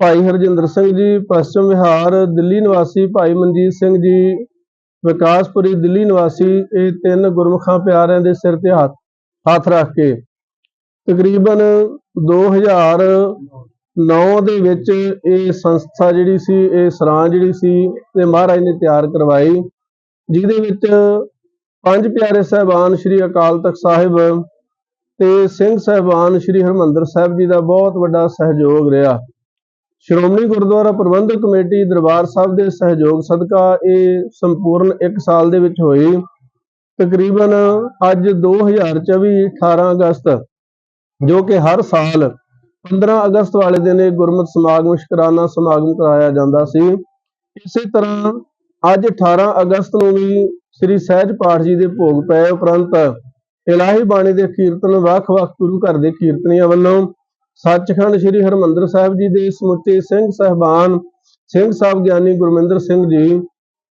ਭਾਈ ਹਰਜਿੰਦਰ ਸਿੰਘ ਜੀ, ਪੱਛਮ ਵਿਹਾਰ, ਦਿੱਲੀ ਨਿਵਾਸੀ, ਭਾਈ ਮਨਜੀਤ ਸਿੰਘ ਜੀ, ਵਿਕਾਸਪੁਰੀ, ਦਿੱਲੀ ਨਿਵਾਸੀ, ਇਹ ਤਿੰਨ ਗੁਰਮੁਖਾਂ ਪਿਆਰਿਆਂ ਦੇ ਸਿਰ ਤੇ ਹੱਥ ਹੱਥ ਰੱਖ ਕੇ ਤਕਰੀਬਨ 2009 ਦੇ ਵਿੱਚ ਇਹ ਸੰਸਥਾ ਜਿਹੜੀ ਸੀ, ਇਹ ਸਰਾਂ ਜਿਹੜੀ ਸੀ ਤੇ ਮਹਾਰਾਜ ਨੇ ਤਿਆਰ ਕਰਵਾਈ, ਜਿਹਦੇ ਵਿੱਚ ਪੰਜ ਪਿਆਰੇ ਸਹਿਬਾਨ ਸ੍ਰੀ ਅਕਾਲ ਤਖਤ ਸਾਹਿਬ ਤੇ ਸਿੰਘ ਸਹਿਬਾਨ ਸ੍ਰੀ ਹਰਮੰਦਰ ਸਾਹਿਬ ਜੀ ਦਾ ਬਹੁਤ ਵੱਡਾ ਸਹਿਯੋਗ ਰਿਹਾ। ਸ਼੍ਰੋਮਣੀ ਗੁਰਦੁਆਰਾ ਪ੍ਰਬੰਧਕ ਕਮੇਟੀ ਦਰਬਾਰ ਸਾਹਿਬ ਦੇ ਸਹਿਯੋਗ ਸਦਕਾ ਇਹ ਸੰਪੂਰਨ 1 ਸਾਲ ਦੇ ਵਿੱਚ ਹੋਈ। ਤਕਰੀਬਨ ਅੱਜ 2024 18 ਅਗਸਤ, ਜੋ ਕਿ ਹਰ ਸਾਲ 15 ਅਗਸਤ ਵਾਲੇ ਦਿਨ ਇਹ ਗੁਰਮਤਿ ਸਮਾਗਮ, ਸ਼ੁਕਰਾਨਾ ਸਮਾਗਮ ਕਰਾਇਆ ਜਾਂਦਾ ਸੀ। ਇਸੇ ਤਰ੍ਹਾਂ ਅੱਜ 18 ਅਗਸਤ ਨੂੰ ਵੀ ਸ੍ਰੀ ਸਹਿਜ ਪਾਠ ਜੀ ਦੇ ਭੋਗ ਪਏ ਉਪਰੰਤ ਇਲਾਹੀ ਬਾਣੀ ਦੇ ਕੀਰਤਨ ਵੱਖ-ਵੱਖ ਗੁਰੂ ਘਰ ਦੇ ਕੀਰਤਨੀਆਂ ਵੱਲੋਂ ਸੱਚਖੰਡ ਸ੍ਰੀ ਹਰਮੰਦਰ ਸਾਹਿਬ ਜੀ ਦੇ ਸਮੁੱਚੇ ਸਿੰਘ ਸਹਿਬਾਨ ਸਿੰਘ ਸਾਹਿਬ ਗਿਆਨੀ ਗੁਰਮਿੰਦਰ ਸਿੰਘ ਜੀ,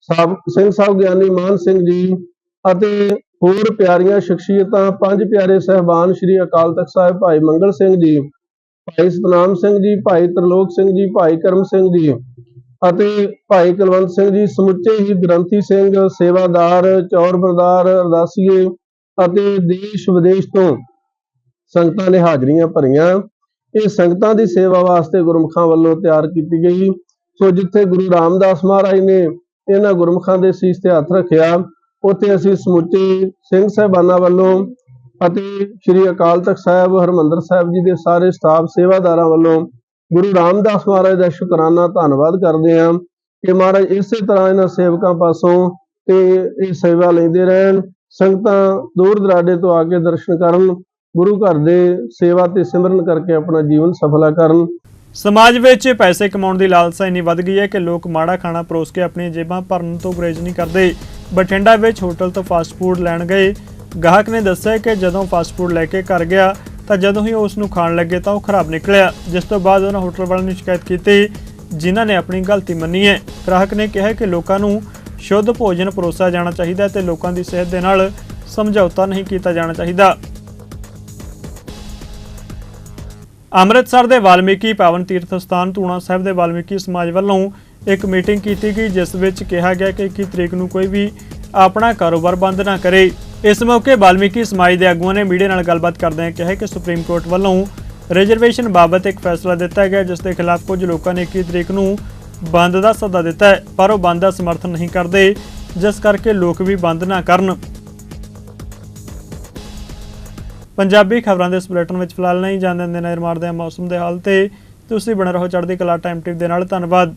ਸਾਹਿਬ, ਸਿੰਘ ਸਾਹਿਬ ਗਿਆਨੀ ਮਾਨ ਸਿੰਘ ਜੀ ਅਤੇ ਹੋਰ ਪਿਆਰੀਆਂ ਸ਼ਖਸੀਅਤਾਂ, ਪੰਜ ਪਿਆਰੇ ਸਹਿਬਾਨ ਸ੍ਰੀ ਅਕਾਲ ਤਖਤ ਸਾਹਿਬ ਭਾਈ ਮੰਗਲ ਸਿੰਘ ਜੀ ਭਾਈ ਸਤਨਾਮ ਸਿੰਘ ਜੀ, ਭਾਈ ਤਰਲੋਕ ਸਿੰਘ ਜੀ, ਭਾਈ ਕਰਮ ਸਿੰਘ ਜੀ ਅਤੇ ਭਾਈ ਕੁਲਵੰਤ ਸਿੰਘ ਜੀ, ਸਮੁੱਚੇ ਹੀ ਗ੍ਰੰਥੀ ਸਿੰਘ, ਸੇਵਾਦਾਰ, ਚੌਰ ਬਰਦਾਰ, ਅਰਦਾਸੀਏ ਅਤੇ ਦੇਸ਼ ਵਿਦੇਸ਼ ਤੋਂ ਸੰਗਤਾਂ ਨੇ ਹਾਜ਼ਰੀਆਂ ਭਰੀਆਂ। ਇਹ ਸੰਗਤਾਂ ਦੀ ਸੇਵਾ ਵਾਸਤੇ ਗੁਰਮੁਖਾਂ ਵੱਲੋਂ ਤਿਆਰ ਕੀਤੀ ਗਈ। ਸੋ ਜਿੱਥੇ ਗੁਰੂ ਰਾਮਦਾਸ ਮਹਾਰਾਜ ਨੇ ਇਹਨਾਂ ਗੁਰਮੁਖਾਂ ਦੇ ਸੀਸ ਤੇ ਹੱਥ ਰੱਖਿਆ, ਉੱਥੇ ਅਸੀਂ ਸਮੁੱਚੇ ਸਿੰਘ ਸਹਿਬਾਨਾਂ ਵੱਲੋਂ ਅਤੇ ਸ੍ਰੀ ਅਕਾਲ ਤਖਤ ਸਾਹਿਬ, ਹਰਮੰਦਰ ਸਾਹਿਬ ਜੀ ਦੇ ਸਾਰੇ ਸਟਾਫ ਸੇਵਾਦਾਰਾਂ ਵੱਲੋਂ ਗੁਰੂ ਰਾਮਦਾਸ ਮਹਾਰਾਜ ਦਾ ਸ਼ੁਕਰਾਨਾ ਧੰਨਵਾਦ ਕਰਦੇ ਹਾਂ ਕਿ ਮਹਾਰਾਜ ਇਸੇ ਤਰ੍ਹਾਂ ਇਹਨਾਂ ਸੇਵਕਾਂ ਪਾਸੋਂ ਤੇ ਇਹ ਸੇਵਾ ਲੈਂਦੇ ਰਹਿਣ, ਸੰਗਤਾਂ ਦੂਰ ਦਰਾਡੇ ਤੋਂ ਆ ਕੇ ਦਰਸ਼ਨ ਕਰਨ, ਗੁਰੂ ਘਰ ਦੇ ਸੇਵਾ ਤੇ ਸਿਮਰਨ ਕਰਕੇ ਆਪਣਾ ਜੀਵਨ ਸਫਲਾ ਕਰਨ। ਸਮਾਜ ਵਿੱਚ ਪੈਸੇ ਕਮਾਉਣ ਦੀ ਲਾਲਸਾ ਇੰਨੀ ਵੱਧ ਗਈ ਹੈ ਕਿ ਲੋਕ ਮਾੜਾ ਖਾਣਾ ਪਰੋਸ ਕੇ ਆਪਣੀਆਂ ਜੇਬਾਂ ਭਰਨ ਤੋਂ ਗੁਰੇਜ਼ ਨਹੀਂ ਕਰਦੇ। ਬਠਿੰਡਾ ਵਿੱਚ ਹੋਟਲ ਤੋਂ ਫਾਸਟ ਫੂਡ ਲੈਣ ਗਏ। ਗਾਹਕ ਨੇ ਦੱਸਿਆ ਕਿ ਜਦੋਂ ਫਾਸਟ ਫੂਡ ਲੈ ਕੇ ਘਰ ਗਿਆ ਤਾਂ ਜਦੋਂ ਹੀ ਉਸ ਨੂੰ ਖਾਣ ਲੱਗੇ ਤਾਂ ਉਹ ਖਰਾਬ ਨਿਕਲਿਆ, ਜਿਸ ਤੋਂ ਬਾਅਦ ਉਹਨਾਂ ਹੋਟਲ ਵਾਲਿਆਂ ਨੂੰ ਸ਼ਿਕਾਇਤ ਕੀਤੀ, ਜਿਨ੍ਹਾਂ ਨੇ ਆਪਣੀ ਗਲਤੀ ਮੰਨੀ ਹੈ। ਗ੍ਰਾਹਕ ਨੇ ਕਿਹਾ ਕਿ ਲੋਕਾਂ ਨੂੰ ਸ਼ੁੱਧ ਭੋਜਨ ਪਰੋਸਿਆ ਜਾਣਾ ਚਾਹੀਦਾ ਹੈ ਤੇ ਲੋਕਾਂ ਦੀ ਸਿਹਤ ਦੇ ਨਾਲ ਸਮਝੌਤਾ ਨਹੀਂ ਕੀਤਾ ਜਾਣਾ ਚਾਹੀਦਾ। ਅੰਮ੍ਰਿਤਸਰ ਦੇ ਵਾਲਮੀਕੀ ਪਾਵਨ ਤੀਰਥ ਸਥਾਨ ਧੂਣਾ ਸਾਹਿਬ ਦੇ ਵਾਲਮੀਕੀ ਸਮਾਜ ਵੱਲੋਂ ਇੱਕ ਮੀਟਿੰਗ ਕੀਤੀ ਗਈ, ਜਿਸ ਵਿੱਚ ਕਿਹਾ ਗਿਆ ਕਿ 21 ਤਰੀਕ ਨੂੰ ਕੋਈ ਵੀ ਆਪਣਾ ਕਾਰੋਬਾਰ ਬੰਦ ਨਾ ਕਰੇ। ਇਸ ਮੌਕੇ ਵਾਲਮੀਕੀ ਸਮਾਜ ਦੇ ਆਗੂਆਂ ਨੇ ਮੀਡੀਆ ਨਾਲ ਗੱਲਬਾਤ ਕਰਦਿਆਂ ਕਿਹਾ ਕਿ ਸੁਪਰੀਮ ਕੋਰਟ ਵੱਲੋਂ ਰਿਜ਼ਰਵੇਸ਼ਨ ਬਾਬਤ ਇੱਕ ਫੈਸਲਾ ਦਿੱਤਾ ਗਿਆ, ਜਿਸ ਦੇ ਖਿਲਾਫ ਕੁਝ ਲੋਕਾਂ ਨੇ 21 ਤਰੀਕ ਨੂੰ ਬੰਦ ਦਾ ਸੱਦਾ ਦਿੱਤਾ ਹੈ, ਪਰ ਉਹ ਬੰਦ ਦਾ ਸਮਰਥਨ ਨਹੀਂ ਕਰਦੇ, ਜਿਸ ਕਰਕੇ ਲੋਕ ਵੀ ਬੰਦ ਨਾ ਕਰਨ। ਪੰਜਾਬੀ ਖਬਰਾਂ ਦੇ ਇਸ ਬੁਲੇਟਿਨ ਵਿੱਚ ਫਿਲਹਾਲ ਨਹੀਂ ਜਾਣਦੇ ਨੇ ਨਜ਼ਰ ਮਾਰਦੇ ਹਾਂ ਮੌਸਮ ਦੇ ਹਾਲ ਤੇ। ਤੁਸੀਂ ਬਣੇ ਰਹੋ ਚੜ੍ਹਦੀ ਕਲਾ ਟਾਈਮ ਟਿਪ ਦੇ ਨਾਲ, ਧੰਨਵਾਦ।